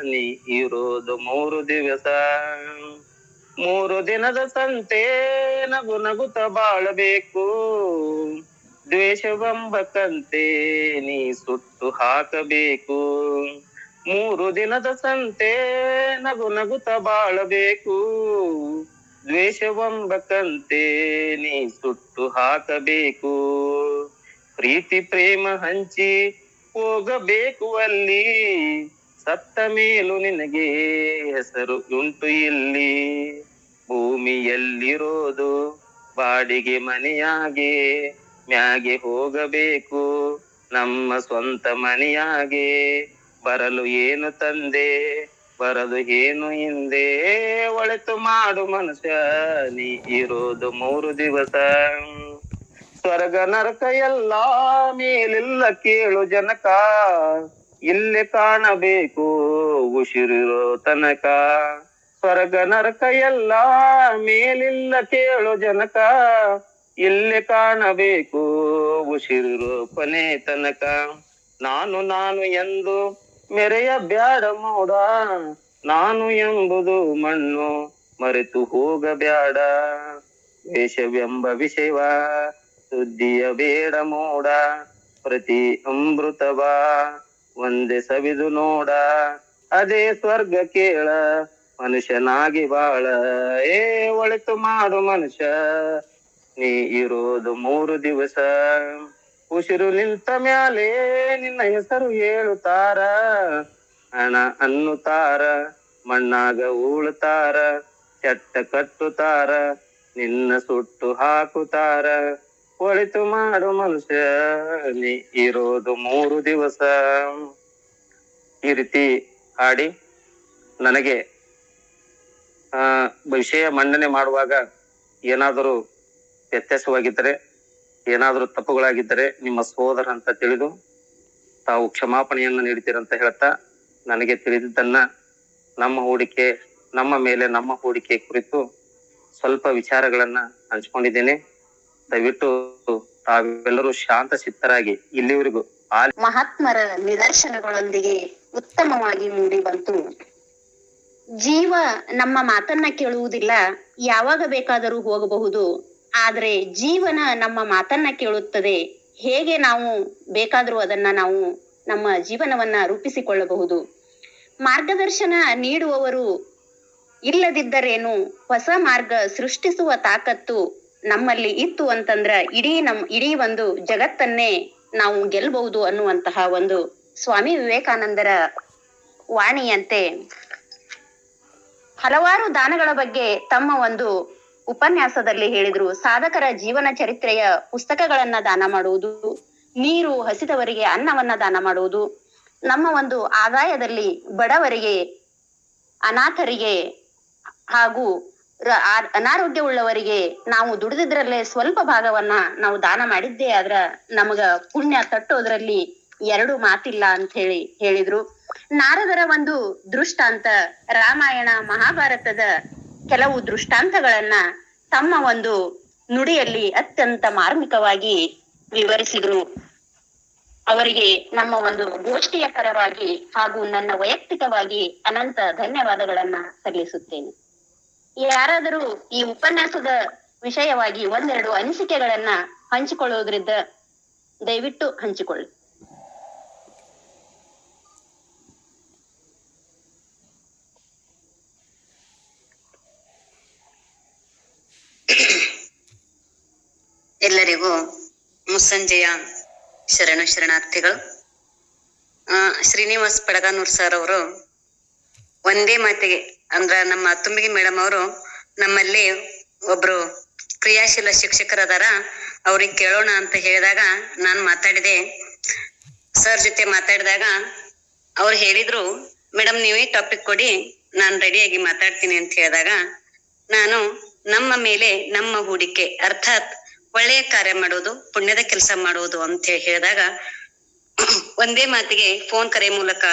ನೀ ಇರೋದು ಮೂರು ದಿವಸ. ಮೂರು ದಿನದ ಸಂತೆ ನಗು ನಗುತ್ತ ಬಾಳಬೇಕು. ದ್ವೇಷವೆಂಬ ಕಂತೆ ನೀ ಸುಟ್ಟು ಹಾಕಬೇಕು. ಮೂರು ದಿನದ ಸಂತೆ, ನಗು ನಗುತ ಬಾಳಬೇಕು. ದ್ವೇಷವೆಂಬಕಂತೆ ನೀ ಸುಟ್ಟು ಹಾಕಬೇಕು. ಪ್ರೀತಿ ಪ್ರೇಮ ಹಂಚಿ ಹೋಗಬೇಕು ಅಲ್ಲಿ. ಸತ್ತ ಮೇಲೂ ನಿನಗೆ ಹೆಸರು ಉಂಟು ಇಲ್ಲಿ. ಭೂಮಿಯಲ್ಲಿರೋದು ಬಾಡಿಗೆ ಮನೆಯಾಗೆ. ಮ್ಯಾಗೆ ಹೋಗಬೇಕು. ನಮ್ಮ ಸ್ವಂತ ಮನೆಯಾಗೆ ಬರಲು ಏನು ತಂದೆ? ಬರದು ಏನು ಹಿಂದೆ? ಒಳಿತು ಮಾಡು ಮನುಷ್ಯ, ನೀ ಇರೋದು ಮೂರು ದಿವಸ. ಸ್ವರ್ಗ, ನರಕ ಎಲ್ಲ ಮೇಲಿಲ್ಲ ಕೇಳು ಜನಕ. ಇಲ್ಲಿ ಕಾಣಬೇಕು ಉಸಿರಿರೋ ತನಕ. ಸ್ವರ್ಗ, ನರಕ ಎಲ್ಲ ಮೇಲಿಲ್ಲ ಕೇಳು ಜನಕ. ಇಲ್ಲಿ ಕಾಣಬೇಕು ಉಸಿರು ರೂಪನೆ ತನಕ. ನಾನು ನಾನು ಎಂದು ಮೆರೆಯ ಬ್ಯಾಡ ಮೋಡ. ನಾನು ಎಂಬುದು ಮಣ್ಣು ಮರೆತು ಹೋಗಬ್ಯಾಡ. ವೇಷವೆಂಬ ವಿಷಯವ ಸುದ್ದಿಯ ಬೇಡ ಮೋಡ. ಪ್ರತಿ ಅಮೃತವ ಒಂದೇ ಸವಿದು ನೋಡ. ಅದೇ ಸ್ವರ್ಗ ಕೇಳ ಮನುಷ್ಯನಾಗಿ ಬಾಳ. ಏ, ಒಳಿತು ಮಾಡು ಮನುಷ್ಯ. ನೀ ಇರೋದು ಮೂರು ದಿವಸ. ಉಸಿರು ನಿಂತ ಮ್ಯಾಲೆ ನಿನ್ನ ಹೆಸರು ಹೇಳುತ್ತಾರ. ಹಣ ಅನ್ನುತ್ತಾರ, ಮಣ್ಣಾಗ ಉಳುತ್ತಾರ ಚಟ್ಟ ಕಟ್ಟುತ್ತಾರ, ನಿನ್ನ ಸುಟ್ಟು ಹಾಕುತ್ತಾರ. ಒಳಿತು ಮಾಡು ಮನುಷ್ಯ, ನೀ ಇರೋದು ಮೂರು ದಿವಸ. ಈ ರೀತಿ ಹಾಡಿ ನನಗೆ, ಆ, ವಿಷಯ ಮಂಡನೆ ಮಾಡುವಾಗ ಏನಾದರೂ ವ್ಯತ್ಯಾಸವಾಗಿದ್ದರೆ, ಏನಾದರೂ ತಪ್ಪುಗಳಾಗಿದ್ದರೆ ನಿಮ್ಮ ಸೋದರ ಅಂತ ತಿಳಿದು, ತಾವು ಕ್ಷಮಾಪಣೆಯನ್ನ ನೀಡ್ತೀರಂತ ಹೇಳ್ತಾ, ನನಗೆ ತಿಳಿದಿದ್ದನ್ನ ನಮ್ಮ ಹೂಡಿಕೆ, ನಮ್ಮ ಮೇಲೆ ನಮ್ಮ ಹೂಡಿಕೆ ಕುರಿತು ಸ್ವಲ್ಪ ವಿಚಾರಗಳನ್ನ ಹಂಚ್ಕೊಂಡಿದ್ದೇನೆ. ದಯವಿಟ್ಟು ತಾವೆಲ್ಲರೂ ಶಾಂತ ಚಿತ್ತರಾಗಿ ಇಲ್ಲಿವರೆಗೂ ಮಹಾತ್ಮರ ನಿದರ್ಶನಗಳೊಂದಿಗೆ ಉತ್ತಮವಾಗಿ ಮೂಡಿ ಬಂತು. ಜೀವ ನಮ್ಮ ಮಾತನ್ನ ಕೇಳುವುದಿಲ್ಲ, ಯಾವಾಗ ಬೇಕಾದರೂ ಹೋಗಬಹುದು. ಆದ್ರೆ ಜೀವನ ನಮ್ಮ ಮಾತನ್ನ ಕೇಳುತ್ತದೆ. ಹೇಗೆ ನಾವು ಬೇಕಾದರೂ ಅದನ್ನ ನಾವು ನಮ್ಮ ಜೀವನವನ್ನ ರೂಪಿಸಿಕೊಳ್ಳಬಹುದು. ಮಾರ್ಗದರ್ಶನ ನೀಡುವವರು ಇಲ್ಲದಿದ್ದರೇನು? ಹೊಸ ಮಾರ್ಗ ಸೃಷ್ಟಿಸುವ ತಾಕತ್ತು ನಮ್ಮಲ್ಲಿ ಇತ್ತು ಅಂತಂದ್ರ ಇಡೀ ನಮ್, ಇಡೀ ಒಂದು ಜಗತ್ತನ್ನೇ ನಾವು ಗೆಲ್ಬಹುದು ಅನ್ನುವಂತಹ ಒಂದು ಸ್ವಾಮಿ ವಿವೇಕಾನಂದರ ವಾಣಿಯಂತೆ ಹಲವಾರು ದಾನಗಳ ಬಗ್ಗೆ ತಮ್ಮ ಒಂದು ಉಪನ್ಯಾಸದಲ್ಲಿ ಹೇಳಿದ್ರು, ಸಾಧಕರ ಜೀವನ ಚರಿತ್ರೆಯ ಪುಸ್ತಕಗಳನ್ನ ದಾನ ಮಾಡುವುದು, ನೀರು ಹಸಿದವರಿಗೆ ಅನ್ನವನ್ನ ದಾನ ಮಾಡುವುದು, ನಮ್ಮ ಒಂದು ಆದಾಯದಲ್ಲಿ ಬಡವರಿಗೆ, ಅನಾಥರಿಗೆ ಹಾಗೂ ಅನಾರೋಗ್ಯ ಉಳ್ಳವರಿಗೆ ನಾವು ದುಡಿದಿದ್ರಲ್ಲೇ ಸ್ವಲ್ಪ ಭಾಗವನ್ನ ನಾವು ದಾನ ಮಾಡಿದ್ದೇ ಆದ್ರ ನಮಗ ಪುಣ್ಯ ತಟ್ಟೋದ್ರಲ್ಲಿ ಎರಡು ಮಾತಿಲ್ಲ ಅಂತ ಹೇಳಿ, ಹೇಳಿದ್ರು. ನಾರದರ ಒಂದು ದೃಷ್ಟಾಂತ ರಾಮಾಯಣ, ಮಹಾಭಾರತದ ಕೆಲವು ದೃಷ್ಟಾಂತಗಳನ್ನ ತಮ್ಮ ಒಂದು ನುಡಿಯಲ್ಲಿ ಅತ್ಯಂತ ಮಾರ್ಮಿಕವಾಗಿ ವಿವರಿಸಿದ್ರು. ಅವರಿಗೆ ನಮ್ಮ ಒಂದು ಗೋಷ್ಠಿಯ ಪರವಾಗಿ ಹಾಗೂ ನನ್ನ ವೈಯಕ್ತಿಕವಾಗಿ ಅನಂತ ಧನ್ಯವಾದಗಳನ್ನ ಸಲ್ಲಿಸುತ್ತೇನೆ. ಯಾರಾದರೂ ಈ ಉಪನ್ಯಾಸದ ವಿಷಯವಾಗಿ ಒಂದೆರಡು ಅನಿಸಿಕೆಗಳನ್ನ ಹಂಚಿಕೊಳ್ಳೋದ್ರಿಂದ ದಯವಿಟ್ಟು ಹಂಚಿಕೊಳ್ಳಿ. ಎಲ್ಲರಿಗೂ ಮುಸ್ಸಂಜೆಯ ಶರಣ ಶರಣಾರ್ಥಿಗಳು. ಶ್ರೀನಿವಾಸ್ ಪಡಗಾನೂರ್ ಸರ್ ಅವರು ಒಂದೇ ಮಾತಿಗೆ, ಅಂದ್ರ ನಮ್ಮ ತುಂಬಿಗಿ ಮೇಡಮ್ ಅವರು ನಮ್ಮಲ್ಲಿ ಒಬ್ರು ಕ್ರಿಯಾಶೀಲ ಶಿಕ್ಷಕರದಾರ, ಅವ್ರಿಗೆ ಕೇಳೋಣ ಅಂತ ಹೇಳಿದಾಗ ನಾನ್ ಮಾತಾಡಿದೆ. ಸರ್ ಜೊತೆ ಮಾತಾಡಿದಾಗ ಅವ್ರು ಹೇಳಿದ್ರು ಮೇಡಮ್ ನೀವೇ ಟಾಪಿಕ್ ಕೊಡಿ, ನಾನ್ ರೆಡಿಯಾಗಿ ಮಾತಾಡ್ತೀನಿ ಅಂತ ಹೇಳಿದಾಗ ನಾನು ನಮ್ಮ ಮೇಲೆ ನಮ್ಮ ಹೂಡಿಕೆ ಅರ್ಥಾತ್ ಒಳ್ಳೆಯ ಕಾರ್ಯ ಮಾಡೋದು, ಪುಣ್ಯದ ಕೆಲಸ ಮಾಡುವುದು ಅಂತ ಹೇಳಿ ಹೇಳಿದಾಗ, ಒಂದೇ ಮಾತಿಗೆ ಫೋನ್ ಕರೆ ಮೂಲಕ